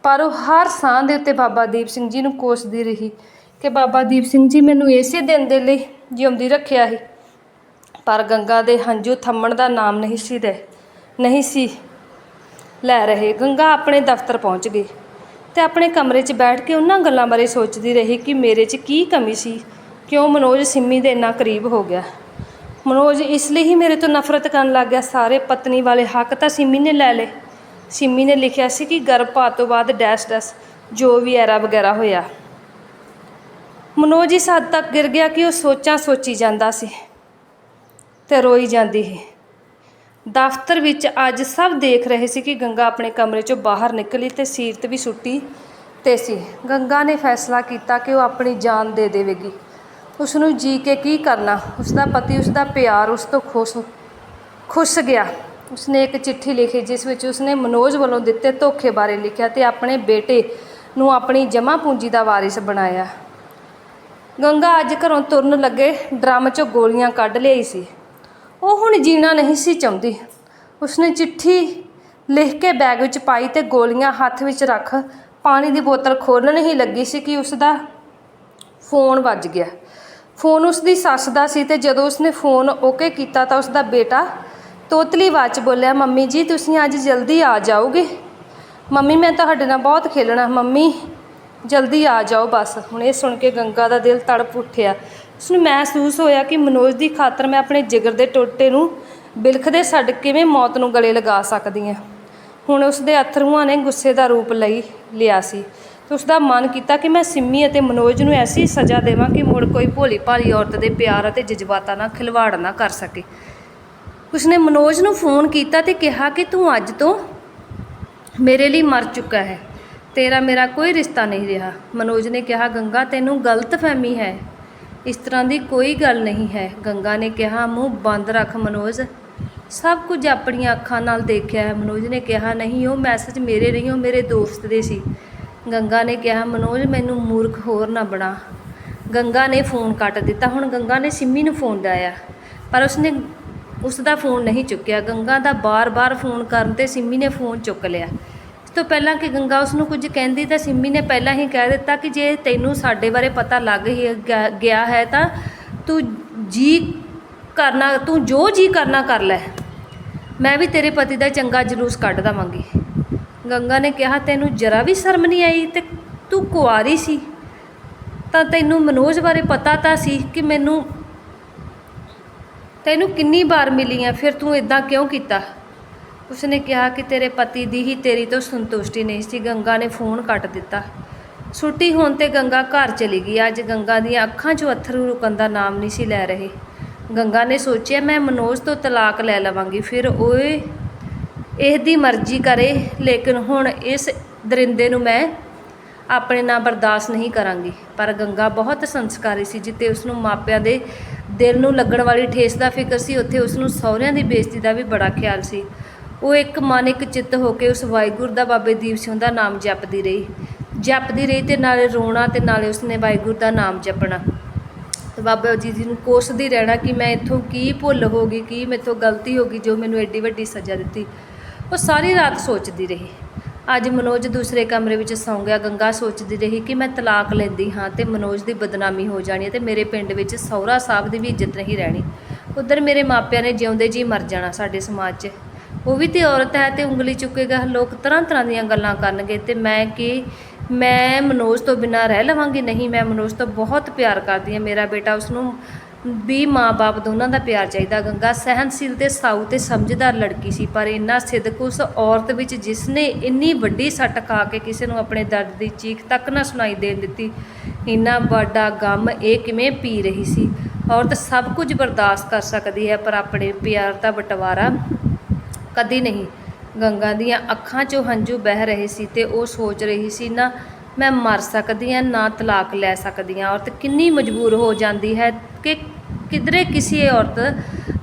A: ਪਰ ਉਹ ਹਰ ਸਾਹ ਦੇ ਉੱਤੇ ਬਾਬਾ ਦੀਪ ਸਿੰਘ ਜੀ ਨੂੰ ਕੋਸਦੀ ਰਹੀ ਕਿ ਬਾਬਾ ਦੀਪ ਸਿੰਘ ਜੀ ਮੈਨੂੰ ਇਸੇ ਦਿਨ ਦੇ ਲਈ ਜਿਉਂਦੀ ਰੱਖਿਆ ਸੀ। ਪਰ ਗੰਗਾ ਦੇ ਹੰਝੂ ਥੰਮਣ ਦਾ ਨਾਮ ਨਹੀਂ ਸੀ ਦੇ, ਨਹੀਂ ਸੀ ਲੈ ਰਹੇ। ਗੰਗਾ ਆਪਣੇ ਦਫ਼ਤਰ ਪਹੁੰਚ ਗਈ ਤੇ ਆਪਣੇ ਕਮਰੇ 'ਚ ਬੈਠ ਕੇ ਉਹਨਾਂ ਗੱਲਾਂ ਬਾਰੇ ਸੋਚਦੀ ਰਹੀ ਕਿ ਮੇਰੇ 'ਚ ਕੀ ਕਮੀ ਸੀ, ਕਿਉਂ ਮਨੋਜ ਸਿੰਮੀ ਦੇ ਇੰਨਾ ਕਰੀਬ ਹੋ ਗਿਆ। ਮਨੋਜ, ਇਸ ਲਈ ਹੀ ਮੇਰੇ ਤੋਂ ਨਫ਼ਰਤ ਕਰਨ ਲੱਗ ਗਿਆ। ਸਾਰੇ ਪਤਨੀ ਵਾਲੇ ਹੱਕ ਤਾਂ ਸਿੰਮੀ ਨੇ ਲੈ ਲਏ। ਸਿੰਮੀ ਨੇ ਲਿਖਿਆ ਸੀ ਕਿ ਗਰਭਪਾਤ ਤੋਂ ਬਾਅਦ ਡੈਸ਼ ਡੈਸ਼, ਜੋ ਵੀ ਐਰਾ ਵਗੈਰਾ ਹੋਇਆ। ਮਨੋਜ ਇਸ ਹੱਦ ਤੱਕ ਗਿਰ ਗਿਆ ਕਿ ਉਹ ਸੋਚਾਂ ਸੋਚੀ ਜਾਂਦਾ ਸੀ ਤੇ ਰੋਈ ਜਾਂਦੀ ਸੀ। ਦਫ਼ਤਰ ਵਿੱਚ ਅੱਜ ਸਭ ਦੇਖ ਰਹੇ ਸੀ ਕਿ ਗੰਗਾ ਆਪਣੇ ਕਮਰੇ ਚੋਂ ਬਾਹਰ ਨਿਕਲੀ ਤੇ ਸੀਰਤ ਵੀ ਸੁੱਟੀ ਤੇ ਸੀ। ਗੰਗਾ ਨੇ ਫੈਸਲਾ ਕੀਤਾ ਕਿ ਉਹ ਆਪਣੀ ਜਾਨ ਦੇ ਦੇਵੇਗੀ। ਉਸ ਨੂੰ ਜੀ ਕੇ ਕੀ ਕਰਨਾ? ਉਸ ਦਾ ਪਤੀ ਉਸ ਦਾ ਪਿਆਰ ਉਸ ਤੋਂ ਖੁਸ਼, ਖੁਸ ਗਿਆ। ਉਸਨੇ ਇੱਕ ਚਿੱਠੀ ਲਿਖੀ, ਜਿਸ ਵਿੱਚ ਉਸਨੇ ਮਨੋਜ ਵੱਲੋਂ ਦਿੱਤੇ ਧੋਖੇ ਬਾਰੇ ਲਿਖਿਆ ਤੇ ਆਪਣੇ ਬੇਟੇ ਨੂੰ ਆਪਣੀ ਜਮ੍ਹਾਂ ਪੂੰਜੀ ਦਾ ਵਾਰਿਸ ਬਣਾਇਆ। ਗੰਗਾ ਅੱਜ ਘਰੋਂ ਤੁਰਨ ਲੱਗੇ, ਡਰਮ 'ਚੋਂ ਗੋਲੀਆਂ ਕੱਢ ਲਈ ਸੀ। ਉਹ ਹੁਣ ਜੀਣਾ ਨਹੀਂ ਸੀ ਚਾਹੁੰਦੀ। ਉਸਨੇ ਚਿੱਠੀ ਲਿਖ ਕੇ ਬੈਗ ਵਿੱਚ ਪਾਈ ਤੇ ਗੋਲੀਆਂ ਹੱਥ ਵਿੱਚ ਰੱਖ ਪਾਣੀ ਦੀ ਬੋਤਲ ਖੋਲਣ ਹੀ ਲੱਗੀ ਸੀ ਕਿ ਉਸ ਦਾ ਫੋਨ ਵੱਜ ਗਿਆ। ਫੋਨ ਉਸ ਦੀ ਸੱਸ ਦਾ ਸੀ ਤੇ ਜਦੋਂ ਉਸਨੇ ਫੋਨ ਓਕੇ ਕੀਤਾ ਤਾਂ ਉਸ ਦਾ ਬੇਟਾ ਤੋਤਲੀ ਆਵਾਜ਼ 'ਚ ਬੋਲਿਆ, ਮੰਮੀ ਜੀ, ਤੁਸੀਂ ਅੱਜ ਜਲਦੀ ਆ ਜਾਓਗੇ? ਮੰਮੀ, ਮੈਂ ਤੁਹਾਡੇ ਨਾਲ ਬਹੁਤ ਖੇਲਣਾ, ਮੰਮੀ, ਜਲਦੀ ਆ ਜਾਓ ਬਸ। ਹੁਣ ਇਹ ਸੁਣ ਕੇ ਗੰਗਾ ਦਾ ਦਿਲ ਤੜਪ ਉੱਠਿਆ। ਉਸਨੂੰ ਮਹਿਸੂਸ ਹੋਇਆ ਕਿ ਮਨੋਜ ਦੀ ਖਾਤਰ ਮੈਂ ਆਪਣੇ ਜਿਗਰ ਦੇ ਟੋਟੇ ਨੂੰ ਬਿਲਖਦੇ ਛੱਡ ਕਿਵੇਂ ਮੌਤ ਨੂੰ ਗਲੇ ਲਗਾ ਸਕਦੀ ਹਾਂ ਹੁਣ ਉਸ ਦੇ ਅਥਰੂਆਂ ਨੇ ਗੁੱਸੇ ਦਾ ਰੂਪ ਲਈ ਲਿਆ ਸੀ। ਤੇ ਉਸ ਦਾ ਮਨ ਕੀਤਾ ਕਿ ਮੈਂ ਸਿੰਮੀ ਅਤੇ ਮਨੋਜ ਨੂੰ ਐਸੀ ਸਜ਼ਾ ਦੇਵਾਂ ਕਿ ਮੁੜ ਕੋਈ ਭੋਲੀ ਭਾਲੀ ਔਰਤ ਦੇ ਪਿਆਰ ਅਤੇ ਜਜ਼ਬਾਤਾਂ ਨਾਲ ਖਿਲਵਾੜ ਨਾ ਕਰ ਸਕੇ। ਉਸਨੇ ਮਨੋਜ ਨੂੰ ਫੋਨ ਕੀਤਾ ਤੇ ਕਿਹਾ ਕਿ ਤੂੰ ਅੱਜ ਤੋਂ ਮੇਰੇ ਲਈ ਮਰ ਚੁੱਕਾ ਹੈ। ਤੇਰਾ ਮੇਰਾ ਕੋਈ ਰਿਸ਼ਤਾ ਨਹੀਂ ਰਿਹਾ। ਮਨੋਜ ਨੇ ਕਿਹਾ, ਗੰਗਾ, ਤੈਨੂੰ ਗਲਤਫਹਿਮੀ ਹੈ। ਇਸ ਤਰ੍ਹਾਂ ਦੀ ਕੋਈ ਗੱਲ ਨਹੀਂ ਹੈ। ਗੰਗਾ ਨੇ ਕਿਹਾ, ਮੂੰਹ ਬੰਦ ਰੱਖ ਮਨੋਜ। ਸਭ ਕੁਝ ਆਪਣੀਆਂ ਅੱਖਾਂ ਨਾਲ ਦੇਖਿਆ ਹੈ। ਮਨੋਜ ਨੇ ਕਿਹਾ, ਨਹੀਂ, ਉਹ ਮੈਸੇਜ ਮੇਰੇ ਨਹੀਂ, ਉਹ ਮੇਰੇ ਦੋਸਤ ਦੇ ਸੀ। ਗੰਗਾ ਨੇ ਕਿਹਾ, ਮਨੋਜ, ਮੈਨੂੰ ਮੂਰਖ ਹੋਰ ਨਾ ਬਣਾ। ਗੰਗਾ ਨੇ ਫੋਨ ਕੱਟ ਦਿੱਤਾ। ਹੁਣ ਗੰਗਾ ਨੇ ਸਿੰਮੀ ਨੂੰ ਫੋਨ ਲਾਇਆ, ਪਰ ਉਸਨੇ ਉਸ ਦਾ ਫੋਨ ਨਹੀਂ ਚੁੱਕਿਆ। ਗੰਗਾ ਦਾ ਬਾਰ-ਬਾਰ ਫੋਨ ਕਰਨ ਤੇ ਸਿੰਮੀ ਨੇ ਫੋਨ ਚੁੱਕ ਲਿਆ। ਇਸ ਤੋਂ ਪਹਿਲਾਂ ਕਿ ਗੰਗਾ ਉਸ ਨੂੰ ਕੁਝ ਕਹਿੰਦੀ, ਤਾਂ ਸਿੰਮੀ ਨੇ ਪਹਿਲਾਂ ਹੀ ਕਹਿ ਦਿੱਤਾ ਕਿ ਜੇ ਤੈਨੂੰ ਸਾਡੇ ਬਾਰੇ ਪਤਾ ਲੱਗ ਹੀ ਗਿਆ- ਗਿਆ ਹੈ, ਤਾਂ ਤੂੰ ਜੀ ਕਰਨਾ, ਤੂੰ ਜੋ ਜੀ ਕਰਨਾ ਕਰ ਲੈ। ਮੈਂ ਵੀ ਤੇਰੇ ਪਤੀ ਦਾ ਚੰਗਾ ਜਲੂਸ ਕੱਢ ਦਵਾਂਗੀ। ਗੰਗਾ ਨੇ ਕਿਹਾ, ਤੈਨੂੰ ਜਰਾ ਵੀ ਸ਼ਰਮ ਨਹੀਂ ਆਈ ਤੇ ਤੂੰ ਕੁਆਰੀ ਸੀ। ਤਾਂ ਤੈਨੂੰ ਮਨੋਜ ਬਾਰੇ ਪਤਾ ਤਾਂ ਸੀ ਕਿ ਮੈਨੂੰ ਤੈਨੂੰ ਕਿੰਨੀ ਵਾਰ ਮਿਲੀ ਆ ਫਿਰ ਤੂੰ ਇਦਾਂ ਕਿਉਂ ਕੀਤਾ? ਉਸਨੇ ਕਿਹਾ ਕਿ ਤੇਰੇ ਪਤੀ ਦੀ ਹੀ ਤੇਰੀ ਤੋਂ ਸੰਤੁਸ਼ਟੀ ਨਹੀਂ ਸੀ। ਗੰਗਾ ਨੇ ਫੋਨ ਕੱਟ ਦਿੱਤਾ। ਛੁੱਟੀ ਹੋਣ ਤੇ ਗੰਗਾ ਘਰ ਚਲੀ ਗਈ। ਅੱਜ ਗੰਗਾ ਦੀਆਂ ਅੱਖਾਂ 'ਚੋਂ ਅੱਥਰੂ ਰੁਕਣ ਦਾ ਨਾਮ ਨਹੀਂ ਸੀ ਲੈ ਰਹੇ। ਗੰਗਾ ਨੇ ਸੋਚਿਆ, ਮੈਂ ਮਨੋਜ ਤੋਂ ਤਲਾਕ ਲੈ ਲਵਾਂਗੀ। ਫਿਰ ਓਏ ਇਹ ਦੀ ਮਰਜ਼ੀ ਕਰੇ, ਲੇਕਿਨ ਹੁਣ ਇਸ ਦਰਿੰਦੇ ਨੂੰ ਮੈਂ ਆਪਣੇ ਨਾਲ ਬਰਦਾਸ਼ਤ ਨਹੀਂ ਕਰਾਂਗੀ। ਪਰ ਗੰਗਾ ਬਹੁਤ ਸੰਸਕਾਰੀ ਸੀ ਜਿੱਤੇ ਉਸ ਨੂੰ ਮਾਪਿਆਂ ਦੇ ਦਿਲ ਨੂੰ ਲੱਗਣ ਵਾਲੀ ਠੇਸ ਦਾ ਫਿਕਰ ਸੀ, ਉੱਥੇ ਉਸ ਨੂੰ ਸਹੁਰਿਆਂ ਦੀ ਬੇਇੱਜ਼ਤੀ ਦਾ ਵੀ ਬੜਾ ਖਿਆਲ ਸੀ। ਉਹ ਇੱਕ ਮਨ, ਇੱਕ ਚਿੱਤ ਹੋ ਕੇ ਉਸ ਵਾਹਿਗੁਰੂ ਦਾ ਬਾਬੇ ਦੀਪ ਸਿੰਘ ਦਾ ਨਾਮ ਜਪਦੀ ਰਹੀ। ਜਪਦੀ ਰਹੀ ਤੇ ਨਾਲੇ ਰੋਣਾ ਤੇ ਨਾਲੇ ਉਸਨੇ ਵਾਹਿਗੁਰੂ ਦਾ ਨਾਮ ਜਪਣਾ। ਤੇ ਬਾਬਾ ਜੀ ਜੀ ਨੂੰ ਕੋਸਦੀ ਰਹਿਣਾ ਕਿ ਮੈਂ ਇੱਥੋਂ ਕੀ ਭੁੱਲ ਹੋ ਗਈ, ਕੀ ਮੇਥੋਂ ਗਲਤੀ ਹੋ ਗਈ, ਜੋ ਮੈਨੂੰ ਐਡੀ ਵੱਡੀ ਸਜ਼ਾ ਦਿੱਤੀ। ਉਹ ਸਾਰੀ ਰਾਤ ਸੋਚਦੀ ਰਹੀ। ਅੱਜ ਮਨੋਜ ਦੂਸਰੇ ਕਮਰੇ ਵਿੱਚ ਸੌਂ ਗਿਆ। ਗੰਗਾ ਸੋਚਦੀ ਰਹੀ ਕਿ ਮੈਂ ਤਲਾਕ ਲੈਂਦੀ ਹਾਂ ਤੇ ਮਨੋਜ ਦੀ ਬਦਨਾਮੀ ਹੋ ਜਾਣੀ ਹੈ ਤੇ ਮੇਰੇ ਪਿੰਡ ਵਿੱਚ ਸਹੁਰਾ ਸਾਹਿਬ ਦੀ ਵੀ ਇੱਜ਼ਤ ਨਹੀਂ ਰਹਿਣੀ। ਉਧਰ ਮੇਰੇ ਮਾਪਿਆਂ ਨੇ ਜਿਉਂਦੇ ਜੀ ਮਰ ਜਾਣਾ ਸਾਡੇ ਸਮਾਜ 'ਚ। ਉਹ ਵੀ ਤੇ ਔਰਤ ਹੈ ਤੇ ਉਂਗਲੀ ਚੁੱਕੇਗਾ। ਲੋਕ ਤਰ੍ਹਾਂ ਤਰ੍ਹਾਂ ਦੀਆਂ ਗੱਲਾਂ ਕਰਨਗੇ ਤੇ ਮੈਂ ਕਿ, ਮੈਂ ਮਨੋਜ ਤੋਂ ਬਿਨਾਂ ਰਹਿ ਲਵਾਂਗੀ? ਨਹੀਂ, ਮੈਂ ਮਨੋਜ ਤੋਂ ਬਹੁਤ ਪਿਆਰ ਕਰਦੀ ਹਾਂ। ਮੇਰਾ ਬੇਟਾ ਉਸ ਨੂੰ ਵੀ ਮਾਂ-ਬਾਪ ਦੋਨਾਂ ਦਾ ਪਿਆਰ ਚਾਹੀਦਾ। ਗੰਗਾ ਸਹਿਨਸ਼ੀਲ ਤੇ ਸਾਊ ਤੇ ਸਮਝਦਾਰ ਲੜਕੀ ਸੀ, ਪਰ ਇੰਨਾ ਸਿਦਕ ਉਸ ਔਰਤ ਵਿੱਚ ਜਿਸ ਨੇ ਇੰਨੀ ਵੱਡੀ ਸੱਟ ਖਾ ਕੇ ਕਿਸੇ ਨੂੰ ਆਪਣੇ ਦਰਦ ਦੀ ਚੀਖ ਤੱਕ ਨਾ ਸੁਣਾਈ ਦੇਣ ਦਿੱਤੀ, ਇੰਨਾ ਵੱਡਾ ਗਮ ਇਹ ਕਿਵੇਂ ਪੀ ਰਹੀ ਸੀ? ਔਰਤ ਸਭ ਕੁਝ ਬਰਦਾਸ਼ਤ ਕਰ ਸਕਦੀ ਹੈ, ਪਰ ਆਪਣੇ ਪਿਆਰ ਦਾ ਬਟਵਾਰਾ ਕਦੀ ਨਹੀਂ। ਗੰਗਾ ਦੀਆਂ ਅੱਖਾਂ 'ਚੋਂ ਹੰਝੂ ਬਹਿ ਰਹੇ ਸੀ ਤੇ ਉਹ ਸੋਚ ਰਹੀ ਸੀ, ਨਾ ਮੈਂ ਮਰ ਸਕਦੀ ਹਾਂ, ਨਾ ਤਲਾਕ ਲੈ ਸਕਦੀ ਹਾਂ। ਔਰਤ ਕਿੰਨੀ ਮਜਬੂਰ ਹੋ ਜਾਂਦੀ ਹੈ ਕਿ ਕਿਧਰੇ ਕਿਸੇ ਔਰਤ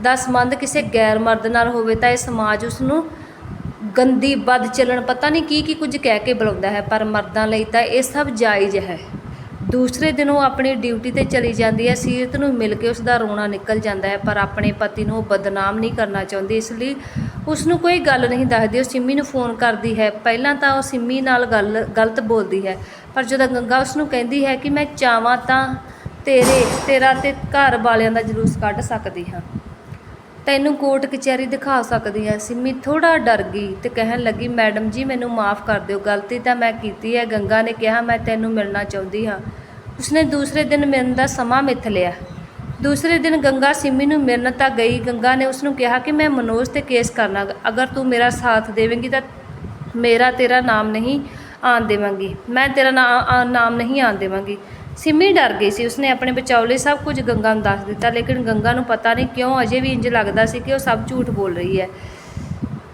A: ਦਾ ਸੰਬੰਧ ਕਿਸੇ ਗੈਰ ਮਰਦ ਨਾਲ ਹੋਵੇ ਤਾਂ ਇਹ ਸਮਾਜ ਉਸ ਨੂੰ ਗੰਦੀ ਬਦ ਚੱਲਣ, ਪਤਾ ਨਹੀਂ ਕੀ ਕੀ ਕੁਝ ਕਹਿ ਕੇ ਬੁਲਾਉਂਦਾ ਹੈ। ਪਰ ਮਰਦਾਂ ਲਈ ਤਾਂ ਇਹ ਸਭ ਜਾਇਜ਼ ਹੈ। ਦੂਸਰੇ ਦਿਨ ਉਹ ਆਪਣੀ ਡਿਊਟੀ ਤੇ ਚਲੀ ਜਾਂਦੀ ਹੈ। ਸੀਰਤ ਨੂੰ ਮਿਲ ਕੇ ਉਸ ਦਾ ਰੋਣਾ ਨਿਕਲ ਜਾਂਦਾ ਹੈ, ਪਰ ਆਪਣੇ ਪਤੀ ਨੂੰ ਉਹ ਬਦਨਾਮ ਨਹੀਂ ਕਰਨਾ ਚਾਹੁੰਦੀ, ਇਸ ਲਈ ਉਸ ਨੂੰ ਕੋਈ ਗੱਲ ਨਹੀਂ ਦੱਸਦੀ। ਉਹ ਸਿੰਮੀ ਨੂੰ ਫੋਨ ਕਰਦੀ ਹੈ। ਪਹਿਲਾਂ ਤਾਂ ਉਹ ਸਿੰਮੀ ਨਾਲ ਗੱਲ, ਗਲਤ ਬੋਲਦੀ ਹੈ, ਪਰ ਜਦੋਂ ਗੰਗਾ ਉਸ ਨੂੰ ਕਹਿੰਦੀ ਹੈ ਕਿ ਮੈਂ ਚਾਹਾਂ ਤਾਂ ਤੇਰੇ, ਤੇਰਾ ਤੇ ਘਰ ਵਾਲਿਆਂ ਦਾ ਜਲੂਸ ਕੱਢ ਸਕਦੀ ਹਾਂ। ਤੈਨੂੰ ਕੋਰਟ ਕਚਹਿਰੀ ਦਿਖਾ ਸਕਦੀ ਹਾਂ। ਸਿੰਮੀ ਥੋੜਾ ਡਰ ਗਈ ਤੇ ਕਹਿਣ ਲੱਗੀ, ਮੈਡਮ ਜੀ, ਮੈਨੂੰ ਮਾਫ ਕਰ ਦਿਓ। ਗਲਤੀ ਤਾਂ ਮੈਂ ਕੀਤੀ ਹੈ। ਗੰਗਾ ਨੇ ਕਿਹਾ, ਮੈਂ ਤੈਨੂੰ ਮਿਲਣਾ ਚਾਹੁੰਦੀ ਹਾਂ। ਉਸਨੇ ਦੂਸਰੇ ਦਿਨ ਮਿਲਣ ਦਾ ਸਮਾਂ ਮਿੱਥ ਲਿਆ। ਦੂਸਰੇ ਦਿਨ ਗੰਗਾ ਸਿੰਮੀ ਨੂੰ ਮਿਲਣ ਤਾਂ ਗਈ। ਗੰਗਾ ਨੇ ਉਸ ਨੂੰ ਕਿਹਾ ਕਿ ਮੈਂ ਮਨੋਜ ਤੇ ਕੇਸ ਕਰਨਾ। ਅਗਰ ਤੂੰ ਮੇਰਾ ਸਾਥ ਦੇਵੇਂਗੀ ਤਾਂ ਮੇਰਾ ਤੇਰਾ ਨਾਮ ਨਹੀਂ ਆਣ ਦੇਵਾਂਗੀ। ਮੈਂ ਤੇਰਾ ਨਾ- ਆ- ਨਾਮ ਨਹੀਂ ਆਣ ਦੇਵਾਂਗੀ। ਸਿੰਮੀ ਡਰ ਗਈ ਸੀ। ਉਸਨੇ ਆਪਣੇ ਬਚਾਓ ਲਈ ਸਭ ਕੁਝ ਗੰਗਾ ਨੂੰ ਦੱਸ ਦਿੱਤਾ, ਲੇਕਿਨ ਗੰਗਾ ਨੂੰ ਪਤਾ ਨਹੀਂ ਕਿਉਂ ਅਜੇ ਵੀ ਇੰਜ ਲੱਗਦਾ ਸੀ ਕਿ ਉਹ ਸਭ ਝੂਠ ਬੋਲ ਰਹੀ ਹੈ।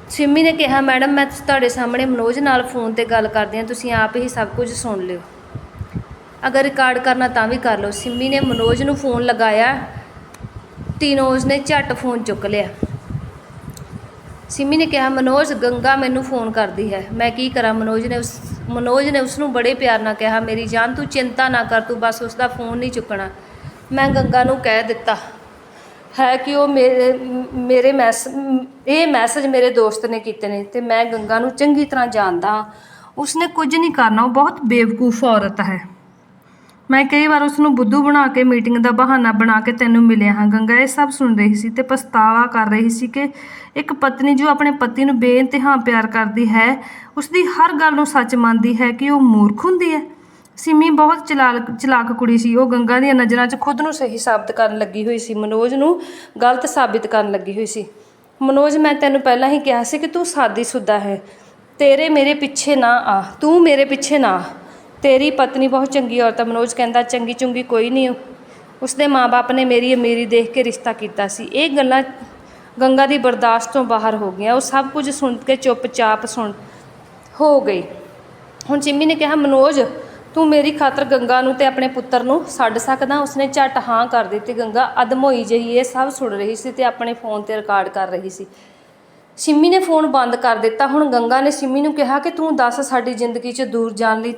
A: ਸਿੰਮੀ ਨੇ ਕਿਹਾ, ਮੈਡਮ, ਮੈਂ ਤੁਹਾਡੇ ਸਾਹਮਣੇ ਮਨੋਜ ਨਾਲ ਫੋਨ ਤੇ ਗੱਲ ਕਰਦੀ ਹਾਂ। ਤੁਸੀਂ ਆਪ ਹੀ ਸਭ ਕੁਝ ਸੁਣ ਲਿਓ। ਅਗਰ ਰਿਕਾਰਡ ਕਰਨਾ ਤਾਂ ਵੀ ਕਰ ਲਓ। ਸਿੰਮੀ ਨੇ ਮਨੋਜ ਨੂੰ ਫੋਨ ਲਗਾਇਆ। ਤੀਨੋਜ ਨੇ ਝੱਟ ਫੋਨ ਚੁੱਕ ਲਿਆ। ਸਿੰਮੀ ਨੇ ਕਿਹਾ, ਮਨੋਜ, ਗੰਗਾ ਮੈਨੂੰ ਫੋਨ ਕਰਦੀ ਹੈ। ਮੈਂ ਕੀ ਕਰਾਂ? ਮਨੋਜ ਨੇ ਉਸ ਮਨੋਜ ਨੇ ਉਸ ਨੂੰ ਬੜੇ ਪਿਆਰ ਨਾਲ ਕਿਹਾ, ਮੇਰੀ ਜਾਨ, ਤੂੰ ਚਿੰਤਾ ਨਾ ਕਰ, ਤੂੰ ਬਸ ਉਸ ਦਾ ਫੋਨ ਨਹੀਂ ਚੁੱਕਣਾ। ਮੈਂ ਗੰਗਾ ਨੂੰ ਕਹਿ ਦਿੱਤਾ। ਹੈ ਕਿ ਉਹ ਮੇਰੇ ਮੇਰੇ ਮੈਸ ਇਹ ਮੈਸੇਜ ਮੇਰੇ ਦੋਸਤ ਨੇ ਕੀਤੇ ਨੇ ਤੇ ਮੈਂ ਗੰਗਾ ਨੂੰ ਚੰਗੀ ਤਰ੍ਹਾਂ ਜਾਣਦਾ ਹਾਂ। ਉਸਨੇ ਕੁਝ ਨਹੀਂ ਕਰਨਾ, ਉਹ ਬਹੁਤ ਬੇਵਕੂਫ ਔਰਤ ਹੈ। ਮੈਂ ਕਈ ਵਾਰ ਉਸ ਨੂੰ ਬੁੱਧੂ ਬਣਾ ਕੇ ਮੀਟਿੰਗ ਦਾ ਬਹਾਨਾ ਬਣਾ ਕੇ ਤੈਨੂੰ ਮਿਲਿਆ ਹਾਂ, ਗੰਗਾ। ਇਹ ਸਭ ਸੁਣ ਰਹੀ ਸੀ ਤੇ ਪਛਤਾਵਾ ਕਰ ਰਹੀ ਸੀ ਕਿ ਇੱਕ ਪਤਨੀ ਜੋ ਆਪਣੇ ਪਤੀ ਨੂੰ ਬੇਇੰਤਹਾ ਪਿਆਰ ਕਰਦੀ ਹੈ ਉਸ ਦੀ ਹਰ ਗੱਲ ਨੂੰ ਸੱਚ ਮੰਨਦੀ ਹੈ ਕਿ ਉਹ ਮੂਰਖ ਹੁੰਦੀ ਹੈ। ਸਿਮੀ ਬਹੁਤ ਚਲਾਕ ਚਲਾਕ ਕੁੜੀ ਸੀ। ਉਹ ਗੰਗਾ ਦੀਆਂ ਨਜ਼ਰਾਂ 'ਚ ਖੁਦ ਨੂੰ ਸਹੀ ਸਾਬਤ ਕਰਨ ਲੱਗੀ ਹੋਈ ਸੀ। ਮਨੋਜ ਨੂੰ ਗਲਤ ਸਾਬਿਤ ਕਰਨ ਲੱਗੀ ਹੋਈ ਸੀ। ਮਨੋਜ, ਮੈਂ ਤੈਨੂੰ ਪਹਿਲਾਂ ਹੀ ਕਿਹਾ ਸੀ ਕਿ ਤੂੰ ਸਾਦੀ ਸੁਦਾ ਹੈ। ਤੇਰੇ ਮੇਰੇ ਪਿੱਛੇ ਨਾ ਆ। ਤੂੰ ਮੇਰੇ ਪਿੱਛੇ ਨਾ ਤੇਰੀ ਪਤਨੀ ਬਹੁਤ ਚੰਗੀ ਔਰਤ ਹੈ ਮਨੋਜ ਕਹਿੰਦਾ, ਚੰਗੀ ਚੁੰਗੀ ਕੋਈ ਨਹੀਂ ਉਸਦੇ ਮਾਪੇ ਨੇ ਮੇਰੀ ਅਮੀਰੀ ਦੇਖ ਕੇ ਰਿਸ਼ਤਾ ਕੀਤਾ ਸੀ। ਇਹ ਗੱਲਾਂ ਗੰਗਾ ਦੀ ਬਰਦਾਸ਼ਤ ਤੋਂ ਬਾਹਰ ਹੋ ਗਈਆਂ। ਉਹ ਸਭ ਕੁਝ ਸੁਣ ਕੇ ਚੁੱਪਚਾਪ ਸੁਣ ਹੋ ਗਈ। ਹੁਣ ਚਿੰਮੀ ਨੇ ਕਿਹਾ, ਮਨੋਜ, ਤੂੰ ਮੇਰੀ ਖਾਤਰ ਗੰਗਾ ਨੂੰ ਤੇ ਆਪਣੇ ਪੁੱਤਰ ਨੂੰ ਛੱਡ ਸਕਦਾ? ਉਸਨੇ ਝੱਟ ਹਾਂ ਕਰ ਦਿੱਤੀ। ਗੰਗਾ ਅਦਮੋਈ ਜਹੀ ਇਹ ਸਭ ਸੁਣ ਰਹੀ ਸੀ ਤੇ ਆਪਣੇ ਫੋਨ ਤੇ ਰਿਕਾਰਡ ਕਰ ਰਹੀ ਸੀ। ਸਿੰਮੀ ਨੇ ਫੋਨ ਬੰਦ ਕਰ ਦਿੱਤਾ। ਹੁਣ ਗੰਗਾ ਨੇ ਸਿੰਮੀ ਨੂੰ ਕਿਹਾ ਕਿ ਤੂੰ ਦੱਸ ਸਾਡੀ ਜ਼ਿੰਦਗੀ 'ਚ ਦੂਰ ਜਾਣ ਲਈ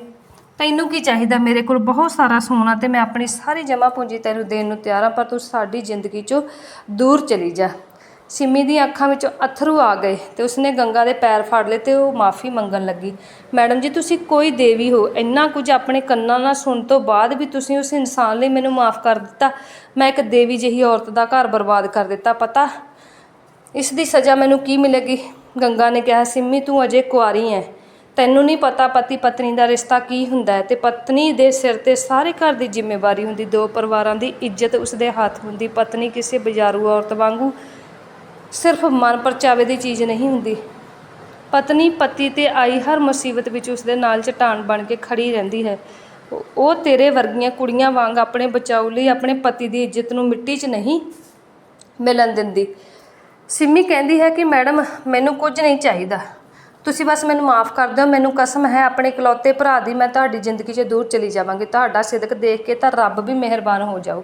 A: ਤੈਨੂੰ ਕੀ ਚਾਹੀਦਾ? ਮੇਰੇ ਕੋਲ ਬਹੁਤ ਸਾਰਾ ਸੋਨਾ ਤੇ ਮੈਂ ਆਪਣੀ ਸਾਰੀ ਜਮ੍ਹਾਂ ਪੂੰਜੀ ਤੈਨੂੰ ਦੇਣ ਨੂੰ ਤਿਆਰ ਹਾਂ, ਪਰ ਤੂੰ ਸਾਡੀ ਜ਼ਿੰਦਗੀ 'ਚੋਂ ਦੂਰ ਚਲੀ ਜਾ। ਸਿੰਮੀ ਦੀਆਂ ਅੱਖਾਂ ਵਿੱਚੋਂ ਅਥਰੂ ਆ ਗਏ ਤੇ ਉਸਨੇ ਗੰਗਾ ਦੇ ਪੈਰ ਫੜ ਲਏ ਤੇ ਉਹ ਮਾਫੀ ਮੰਗਣ ਲੱਗੀ। ਮੈਡਮ ਜੀ, ਤੁਸੀਂ ਕੋਈ ਦੇਵੀ ਹੋ। ਇੰਨਾ ਕੁਝ ਆਪਣੇ ਕੰਨਾਂ ਨਾਲ ਸੁਣ ਤੋਂ ਬਾਅਦ ਵੀ ਤੁਸੀਂ ਉਸ ਇਨਸਾਨ ਲਈ ਮੈਨੂੰ ਮਾਫ ਕਰ ਦਿੱਤਾ। ਮੈਂ ਇੱਕ ਦੇਵੀ ਜਿਹੀ ਔਰਤ ਦਾ ਘਰ ਬਰਬਾਦ ਕਰ ਦਿੱਤਾ। ਪਤਾ? ਇਸ ਦੀ ਸਜ਼ਾ ਮੈਨੂੰ ਕੀ ਮਿਲੇਗੀ? ਗੰਗਾ ਨੇ ਕਿਹਾ, ਸਿੰਮੀ, ਤੂੰ ਅਜੇ ਕੁਆਰੀ ਹੈ। ਤੈਨੂੰ ਨਹੀਂ ਪਤਾ ਪਤੀ ਪਤਨੀ ਦਾ ਰਿਸ਼ਤਾ ਕੀ ਹੁੰਦਾ ਹੈ ਤੇ ਪਤਨੀ ਦੇ ਸਿਰ ਤੇ ਸਾਰੇ ਘਰ ਦੀ ਜ਼ਿੰਮੇਵਾਰੀ ਹੁੰਦੀ, ਦੋ ਪਰਿਵਾਰਾਂ ਦੀ ਇੱਜ਼ਤ ਉਸਦੇ ਹੱਥ ਹੁੰਦੀ, ਪਤਨੀ ਕਿਸੇ ਬਜ਼ਾਰੂ ਔਰਤ ਵਾਂਗੂ ਸਿਰਫ ਮਨ ਪਰਚਾਵੇ ਦੀ ਚੀਜ਼ ਨਹੀਂ ਹੁੰਦੀ। ਪਤਨੀ ਪਤੀ ਤੇ ਆਈ ਹਰ ਮੁਸੀਬਤ ਵਿੱਚ ਉਸਦੇ ਨਾਲ ਚਟਾਨ ਬਣ ਕੇ ਖੜੀ ਰਹਿੰਦੀ ਹੈ। ਉਹ- ਉਹ ਤੇਰੇ ਵਰਗੀਆਂ ਕੁੜੀਆਂ ਵਾਂਗ ਆਪਣੇ ਬਚਾਓ ਲਈ ਆਪਣੇ ਪਤੀ ਦੀ ਇੱਜ਼ਤ ਨੂੰ ਮਿੱਟੀ 'ਚ ਨਹੀਂ ਮਿਲਣ ਦਿੰਦੀ। ਸਿੰਮੀ ਕਹਿੰਦੀ ਹੈ ਕਿ, ਮੈਡਮ, ਮੈਨੂੰ ਕੁਝ ਨਹੀਂ ਚਾਹੀਦਾ। ਤੁਸੀਂ ਬਸ ਮੈਨੂੰ ਮਾਫ ਕਰ ਦਿਓ, ਮੈਨੂੰ ਕਸਮ ਹੈ ਆਪਣੇ ਇਕਲੌਤੇ ਭਰਾ ਦੀ, ਮੈਂ ਤੁਹਾਡੀ ਜ਼ਿੰਦਗੀ 'ਚ ਦੂਰ ਚਲੀ ਜਾਵਾਂਗੀ। ਤੁਹਾਡਾ ਸਿਦਕ ਦੇਖ ਕੇ ਤਾਂ ਰੱਬ ਵੀ ਮਿਹਰਬਾਨ ਹੋ ਜਾਊ।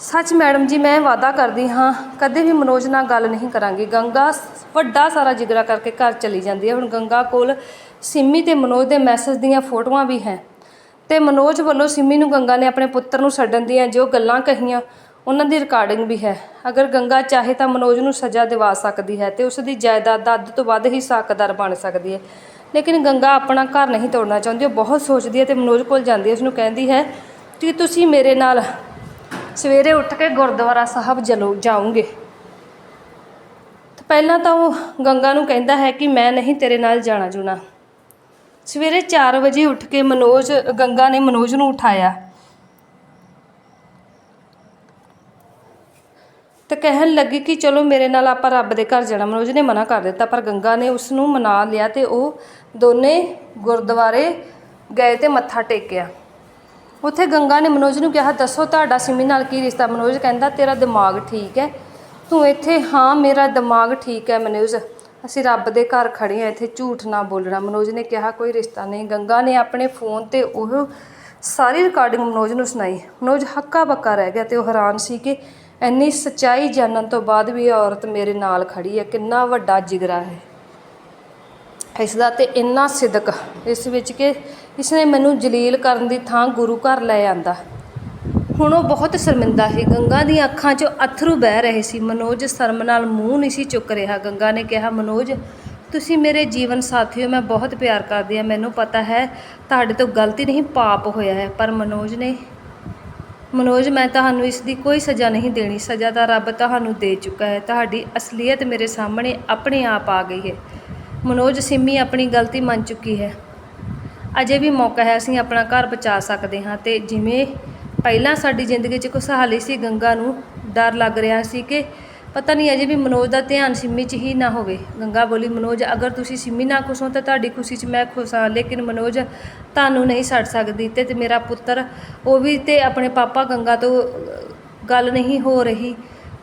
A: ਸੱਚ ਮੈਡਮ ਜੀ, ਮੈਂ ਵਾਅਦਾ ਕਰਦੀ ਹਾਂ, ਕਦੇ ਵੀ ਮਨੋਜ ਨਾਲ ਗੱਲ ਨਹੀਂ ਕਰਾਂਗੀ। ਗੰਗਾ ਵੱਡਾ ਸਾਰਾ ਜਿਗਰਾ ਕਰਕੇ ਘਰ ਚਲੀ ਜਾਂਦੀ ਹੈ। ਹੁਣ ਗੰਗਾ ਕੋਲ ਸਿੰਮੀ ਤੇ ਮਨੋਜ ਦੇ ਮੈਸੇਜ ਦੀਆਂ ਫੋਟੋਆਂ ਵੀ ਹੈ। ਤੇ ਮਨੋਜ ਵੱਲੋਂ ਸਿੰਮੀ ਨੂੰ ਗੰਗਾ ਨੇ ਆਪਣੇ ਪੁੱਤਰ ਨੂੰ ਛੱਡਣ ਦੀਆਂ ਜੋ ਗੱਲਾਂ ਕਹੀਆਂ ਉਹਨਾਂ ਦੀ ਰਿਕਾਰਡਿੰਗ ਵੀ ਹੈ। ਅਗਰ ਗੰਗਾ ਚਾਹੇ ਤਾਂ ਮਨੋਜ ਨੂੰ ਸਜ਼ਾ ਦਿਵਾ ਸਕਦੀ ਹੈ ਤੇ ਉਸ ਦੀ ਜਾਇਦਾਦ ਦਾ ਅੱਧ ਤੋਂ ਵੱਧ ਹੀ ਹੱਕਦਾਰ ਬਣ ਸਕਦੀ ਹੈ। ਲੇਕਿਨ ਗੰਗਾ ਆਪਣਾ ਘਰ ਨਹੀਂ ਤੋੜਨਾ ਚਾਹੁੰਦੀ, ਉਹ ਬਹੁਤ ਸੋਚਦੀ ਹੈ ਤੇ ਮਨੋਜ ਕੋਲ ਜਾਂਦੀ ਹੈ। ਉਸ ਨੂੰ ਕਹਿੰਦੀ ਹੈ ਕਿ ਤੁਸੀਂ ਮੇਰੇ ਨਾਲ ਸਵੇਰੇ ਉੱਠ ਕੇ ਗੁਰਦੁਆਰਾ ਸਾਹਿਬ ਜਲੋ ਜਾਉਂਗੇ ਤੇ ਪਹਿਲਾਂ ਤਾਂ ਉਹ ਗੰਗਾ ਨੂੰ ਕਹਿੰਦਾ ਹੈ ਕਿ ਮੈਂ ਨਹੀਂ ਤੇਰੇ ਨਾਲ ਜਾਣਾ ਜੁਣਾ ਸਵੇਰੇ 4 ਵਜੇ ਉੱਠ ਕੇ ਮਨੋਜ, ਗੰਗਾ ਨੇ ਮਨੋਜ ਨੂੰ ਉਠਾਇਆ। ਕਹਿਣ ਲੱਗੀ ਕਿ ਚਲੋ ਮੇਰੇ ਨਾਲ ਆਪਾਂ ਰੱਬ ਦੇ ਘਰ ਜਾਣਾ। ਮਨੋਜ ਨੇ ਮਨਾ ਕਰ ਦਿੱਤਾ, ਪਰ ਗੰਗਾ ਨੇ ਉਸ ਨੂੰ ਮਨਾ ਲਿਆ ਤੇ ਉਹ ਦੋਨੇ ਗੁਰਦੁਆਰੇ ਗਏ ਤੇ ਮੱਥਾ ਟੇਕਿਆ। ਉੱਥੇ ਗੰਗਾ ਨੇ ਮਨੋਜ ਨੂੰ ਕਿਹਾ, ਦੱਸੋ ਤੁਹਾਡਾ ਸਿਮੀ ਨਾਲ ਕੀ ਰਿਸ਼ਤਾ? ਮਨੋਜ ਕਹਿੰਦਾ, ਤੇਰਾ ਦਿਮਾਗ ਠੀਕ ਹੈ। ਤੂੰ ਇੱਥੇ, ਹਾਂ, ਮੇਰਾ ਦਿਮਾਗ ਠੀਕ ਹੈ ਮਨੋਜ। ਅਸੀਂ ਰੱਬ ਦੇ ਘਰ ਖੜੇ ਆ ਇੱਥੇ ਝੂਠ ਨਾ ਬੋਲਣਾ। ਮਨੋਜ ਨੇ ਕਿਹਾ, ਕੋਈ ਰਿਸ਼ਤਾ ਨਹੀਂ। ਗੰਗਾ ਨੇ ਆਪਣੇ ਫੋਨ ਤੇ ਉਹ ਸਾਰੀ ਰਿਕਾਰਡਿੰਗ ਮਨੋਜ ਨੂੰ ਸੁਣਾਈ। ਮਨੋਜ ਹੱਕਾ ਬੱਕਾ ਰਹਿ ਗਿਆ ਤੇ ਉਹ ਹੈਰਾਨ ਸੀ ਕਿ ਇੰਨੀ ਸੱਚਾਈ ਜਾਣਨ ਤੋਂ ਬਾਅਦ ਵੀ ਇਹ ਔਰਤ ਮੇਰੇ ਨਾਲ ਖੜੀ ਹੈ, ਕਿੰਨਾ ਵੱਡਾ ਜਿਗਰਾ ਹੈ। ਇਸ ਦਾ ਤੇ ਇੰਨਾ ਸਿਦਕ, ਇਸ ਵਿੱਚ ਕਿ ਇਸ ਨੇ ਮੈਨੂੰ ਜਲੀਲ ਕਰਨ ਦੀ ਥਾਂ ਗੁਰੂ ਘਰ ਲੈ ਆਂਦਾ। ਹੁਣ ਉਹ ਬਹੁਤ ਸ਼ਰਮਿੰਦਾ ਸੀ। ਗੰਗਾ ਦੀਆਂ ਅੱਖਾਂ 'ਚੋਂ ਅਥਰੂ ਬਹਿ ਰਹੇ ਸੀ। ਮਨੋਜ ਸ਼ਰਮ ਨਾਲ ਮੂੰਹ ਨਹੀਂ ਸੀ ਚੁੱਕ ਰਿਹਾ। ਗੰਗਾ ਨੇ ਕਿਹਾ, ਮਨੋਜ, ਤੁਸੀਂ ਮੇਰੇ ਜੀਵਨ ਸਾਥੀ ਹੋ ਮੈਂ ਬਹੁਤ ਪਿਆਰ ਕਰਦੀ ਹਾਂ। ਮੈਨੂੰ ਪਤਾ ਹੈ, ਤੁਹਾਡੇ ਤੋਂ ਗਲਤੀ ਨਹੀਂ, ਪਾਪ ਹੋਇਆ ਹੈ। ਪਰ ਮਨੋਜ ਨੇ ਮਨੋਜ, ਮੈਂ ਤੁਹਾਨੂੰ ਇਸ ਦੀ ਕੋਈ ਸਜ਼ਾ ਨਹੀਂ ਦੇਣੀ। ਸਜ਼ਾ ਤਾਂ ਰੱਬ ਤੁਹਾਨੂੰ ਦੇ ਚੁੱਕਾ ਹੈ। ਤੁਹਾਡੀ ਅਸਲੀਅਤ ਮੇਰੇ ਸਾਹਮਣੇ ਆਪਣੇ ਆਪ ਆ ਗਈ ਹੈ। ਮਨੋਜ, ਸਿੰਮੀ ਆਪਣੀ ਗਲਤੀ ਮੰਨ ਚੁੱਕੀ ਹੈ। ਅਜੇ ਵੀ ਮੌਕਾ ਹੈ, ਅਸੀਂ ਆਪਣਾ ਘਰ ਬਚਾ ਸਕਦੇ ਹਾਂ ਤੇ ਜਿਵੇਂ ਪਹਿਲਾਂ ਸਾਡੀ ਜ਼ਿੰਦਗੀ 'ਚ ਖੁਸ਼ਹਾਲੀ ਸੀ, ਗੰਗਾ ਨੂੰ ਡਰ ਲੱਗ ਰਿਹਾ ਸੀ ਕਿ ਪਤਾ ਨਹੀਂ ਅਜੇ ਵੀ ਮਨੋਜ ਦਾ ਧਿਆਨ ਸਿੰਮੀ 'ਚ ਹੀ ਨਾ ਹੋਵੇ। ਗੰਗਾ ਬੋਲੀ, ਮਨੋਜ, ਅਗਰ ਤੁਸੀਂ ਸਿੰਮੀ ਨਾ ਖੁਸ਼ ਹੋ ਤਾਂ ਤੁਹਾਡੀ ਖੁਸ਼ੀ 'ਚ ਮੈਂ ਖੁਸ਼ ਹਾਂ, ਲੇਕਿਨ ਮਨੋਜ ਤੁਹਾਨੂੰ ਨਹੀਂ ਛੱਡ ਸਕਦੀ ਤੇ ਤੇ ਮੇਰਾ ਪੁੱਤਰ, ਉਹ ਵੀ ਤੇ ਆਪਣੇ ਪਾਪਾ ਗੰਗਾ ਤੋਂ ਗੱਲ ਨਹੀਂ ਹੋ ਰਹੀ।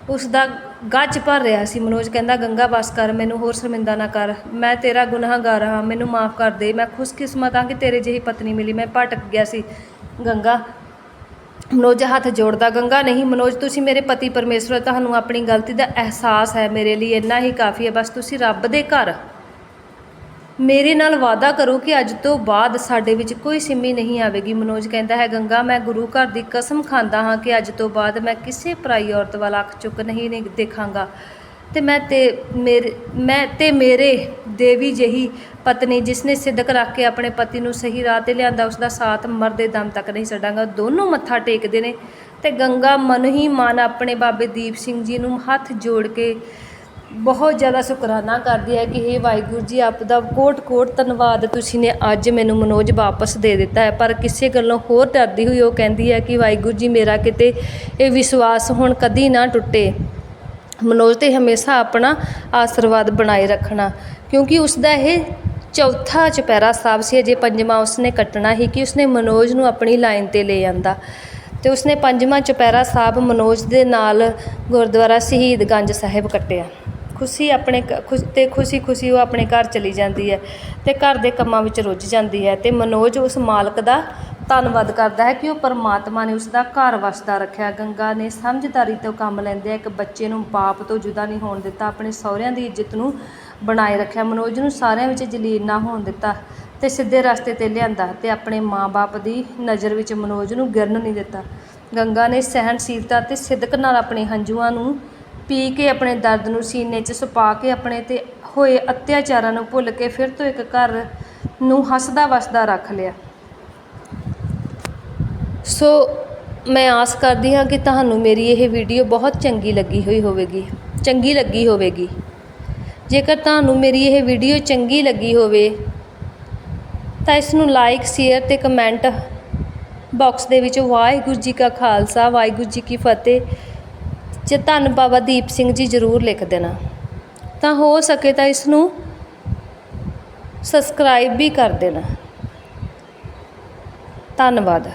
A: ਉਸ ਦਾ ਗੱਜ ਭਰ ਰਿਹਾ ਸੀ। ਮਨੋਜ ਕਹਿੰਦਾ, ਗੰਗਾ ਬਸ ਕਰ, ਮੈਨੂੰ ਹੋਰ ਸ਼ਰਮਿੰਦਾ ਨਾ ਕਰ। ਮੈਂ ਤੇਰਾ ਗੁਨਾਹਗਾਰ ਹਾਂ, ਮੈਨੂੰ ਮਾਫ ਕਰ ਦੇ। ਮੈਂ ਖੁਸ਼ਕਿਸਮਤ ਹਾਂ ਕਿ ਤੇਰੇ ਜਿਹੀ ਪਤਨੀ ਮਿਲੀ। ਮੈਂ ਭਟਕ ਗਿਆ ਸੀ। ਗੰਗਾ ਮਨੋਜ, ਹੱਥ ਜੋੜਦਾ, ਗੰਗਾ, ਨਹੀਂ ਮਨੋਜ, ਤੁਸੀਂ ਮੇਰੇ ਪਤੀ ਪਰਮੇਸ਼ਵਰ, ਤੁਹਾਨੂੰ ਆਪਣੀ ਗਲਤੀ ਦਾ ਅਹਿਸਾਸ ਹੈ। ਮੇਰੇ ਲਈ ਇੰਨਾ ਹੀ ਕਾਫੀ ਹੈ। ਬਸ ਤੁਸੀਂ ਰੱਬ ਦੇ ਘਰ ਮੇਰੇ ਨਾਲ ਵਾਅਦਾ ਕਰੋ ਕਿ ਅੱਜ ਤੋਂ ਬਾਅਦ ਸਾਡੇ ਵਿੱਚ ਕੋਈ ਸਿੰਮੀ ਨਹੀਂ ਆਵੇਗੀ। ਮਨੋਜ ਕਹਿੰਦਾ ਹੈ, ਗੰਗਾ, ਮੈਂ ਗੁਰੂ ਘਰ ਦੀ ਕਸਮ ਖਾਂਦਾ ਹਾਂ ਕਿ ਅੱਜ ਤੋਂ ਬਾਅਦ ਮੈਂ ਕਿਸੇ ਪਰਾਈ ਔਰਤ ਵੱਲ ਅੱਖ ਚੁੱਕ ਨਹੀਂ ਦੇਖਾਂਗਾ। ਤੇ ਮੈਂ ਤੇ ਮੇਰੇ, ਮੈਂ ਤੇ ਮੇਰੇ ਦੇਵੀ ਜਹੀ ਪਤਨੀ ਜਿਸ ਨੇ ਸਿੱਧਕ ਰੱਖ ਕੇ ਆਪਣੇ ਪਤੀ ਨੂੰ ਸਹੀ ਰਾਹ ਤੇ ਲਿਆਂਦਾ ਉਸ ਦਾ ਸਾਥ ਮਰਦੇ ਦਮ ਤੱਕ ਨਹੀਂ ਛੱਡਾਂਗਾ। ਦੋਨੋਂ ਮੱਥਾ ਟੇਕਦੇ ਨੇ ਤੇ ਗੰਗਾ ਮਨ ਹੀ ਮਨ ਆਪਣੇ ਬਾਬੇ ਦੀਪ ਸਿੰਘ ਜੀ ਨੂੰ ਹੱਥ ਜੋੜ ਕੇ ਬਹੁਤ ਜ਼ਿਆਦਾ ਸ਼ੁਕਰਾਨਾ ਕਰਦੀ ਹੈ ਕਿ ਇਹ ਵਾਹਿਗੁਰੂ ਜੀ, ਆਪ ਦਾ ਕੋਟ ਕੋਟ ਧੰਨਵਾਦ ਤੁਸੀਂ ਨੇ ਅੱਜ ਮੈਨੂੰ ਮਨੋਜ ਵਾਪਸ ਦੇ ਦਿੱਤਾ ਹੈ। ਪਰ ਕਿਸੇ ਗੱਲੋਂ ਹੋਰ ਡਰਦੀ ਹੋਈ ਉਹ ਕਹਿੰਦੀ ਹੈ ਕਿ ਵਾਹਿਗੁਰੂ ਜੀ, ਮੇਰਾ ਕਿਤੇ ਇਹ ਵਿਸ਼ਵਾਸ ਹੁਣ ਕਦੀ ਨਾ ਟੁੱਟੇ। ਮਨੋਜ ਤੇ ਹਮੇਸ਼ਾ ਆਪਣਾ ਆਸ਼ੀਰਵਾਦ ਬਣਾਏ ਰੱਖਣਾ, ਕਿਉਂਕਿ ਉਸਦਾ ਇਹ ਚੌਥਾ ਚੁਪਹਿਰਾ ਸਾਹਿਬ ਸੀ, ਅਜੇ ਪੰਜਵਾਂ ਉਸਨੇ ਕੱਟਣਾ ਹੀ ਕਿ ਉਸਨੇ ਮਨੋਜ ਨੂੰ ਆਪਣੀ ਲਾਈਨ ਤੇ ਲੈ ਆਂਦਾ। ਅਤੇ ਉਸਨੇ ਪੰਜਵਾਂ ਚੁਪਹਿਰਾ ਸਾਹਿਬ ਮਨੋਜ ਦੇ ਨਾਲ ਗੁਰਦੁਆਰਾ ਸ਼ਹੀਦਗੰਜ ਸਾਹਿਬ ਕੱਟਿਆ। ਖੁਸ਼ੀ ਆਪਣੇ ਕ- ਖੁਸ਼, ਤੇ ਖੁਸ਼ੀ ਖੁਸ਼ੀ ਉਹ ਆਪਣੇ ਘਰ ਚਲੀ ਜਾਂਦੀ ਹੈ ਤੇ ਘਰ ਦੇ ਕੰਮਾਂ ਵਿੱਚ ਰੁੱਝ ਜਾਂਦੀ ਹੈ ਤੇ ਮਨੋਜ ਉਸ ਮਾਲਕ ਦਾ ਧੰਨਵਾਦ ਕਰਦਾ ਹੈ ਕਿ ਉਹ ਪਰਮਾਤਮਾ ਨੇ ਉਸ ਦਾ ਘਰ ਵਸਦਾ ਰੱਖਿਆ। ਗੰਗਾ ਨੇ ਸਮਝਦਾਰੀ ਤੋਂ ਕੰਮ ਲੈਂਦੇ ਇੱਕ ਬੱਚੇ ਨੂੰ ਬਾਪ ਤੋਂ ਜੁਦਾ ਨਹੀਂ ਹੋਣ ਦਿੱਤਾ, ਆਪਣੇ ਸਹੁਰਿਆਂ ਦੀ ਇੱਜ਼ਤ ਨੂੰ ਬਣਾਏ ਰੱਖਿਆ। ਮਨੋਜ ਨੂੰ ਸਾਰਿਆਂ ਵਿੱਚ ਜਲੀਲ ਨਾ ਹੋਣ ਦਿੱਤਾ ਤੇ ਸਿੱਧੇ ਰਸਤੇ ਤੇ ਲਿਆਂਦਾ ਤੇ ਆਪਣੇ ਮਾਂ-ਬਾਪ ਦੀ ਨਜ਼ਰ ਵਿੱਚ ਮਨੋਜ ਨੂੰ ਗਿਰਨ ਨਹੀਂ ਦਿੱਤਾ। ਗੰਗਾ ਨੇ ਸਹਿਣਸ਼ੀਲਤਾ ਤੇ ਸਿੱਧਕ ਨਾਲ ਆਪਣੇ ਹੰਝੂਆਂ ਨੂੰ ਪੀ ਕੇ ਆਪਣੇ ਦਰਦ ਨੂੰ ਸੀਨੇ 'ਚ ਛੁਪਾ ਕੇ ਆਪਣੇ ਤੇ ਹੋਏ ਅਤਿਆਚਾਰਾਂ ਨੂੰ ਭੁੱਲ ਕੇ ਫਿਰ ਤੋਂ ਇੱਕ ਘਰ ਨੂੰ ਹੱਸਦਾ ਵਸਦਾ ਰੱਖ ਲਿਆ। ਸੋ ਮੈਂ ਆਸ ਕਰਦੀ ਹਾਂ ਕਿ ਤੁਹਾਨੂੰ ਮੇਰੀ ਇਹ ਵੀਡੀਓ ਬਹੁਤ ਚੰਗੀ ਲੱਗੀ ਹੋਈ ਹੋਵੇਗੀ, ਚੰਗੀ ਲੱਗੀ ਹੋਵੇਗੀ। ਜੇਕਰ ਤੁਹਾਨੂੰ ਮੇਰੀ ਇਹ ਵੀਡੀਓ ਚੰਗੀ ਲੱਗੀ ਹੋਵੇ, ਤਾਂ ਇਸ ਨੂੰ ਲਾਈਕ ਸ਼ੇਅਰ ਤੇ ਕਮੈਂਟ ਬਾਕਸ ਦੇ ਵਿੱਚ ਵਾਹਿਗੁਰੂ ਜੀ ਕਾ ਖਾਲਸਾ, ਵਾਹਿਗੁਰੂ ਜੀ ਕੀ ਫਤਿਹ, ਜੇ ਧੰਨ ਬਾਬਾ ਦੀਪ ਸਿੰਘ ਜੀ ਜ਼ਰੂਰ ਲਿਖ ਦੇਣਾ। ਤਾਂ ਹੋ ਸਕੇ ਤਾਂ ਇਸ ਨੂੰ ਸਬਸਕ੍ਰਾਈਬ ਵੀ ਕਰ ਦੇਣਾ। ਧੰਨਵਾਦ।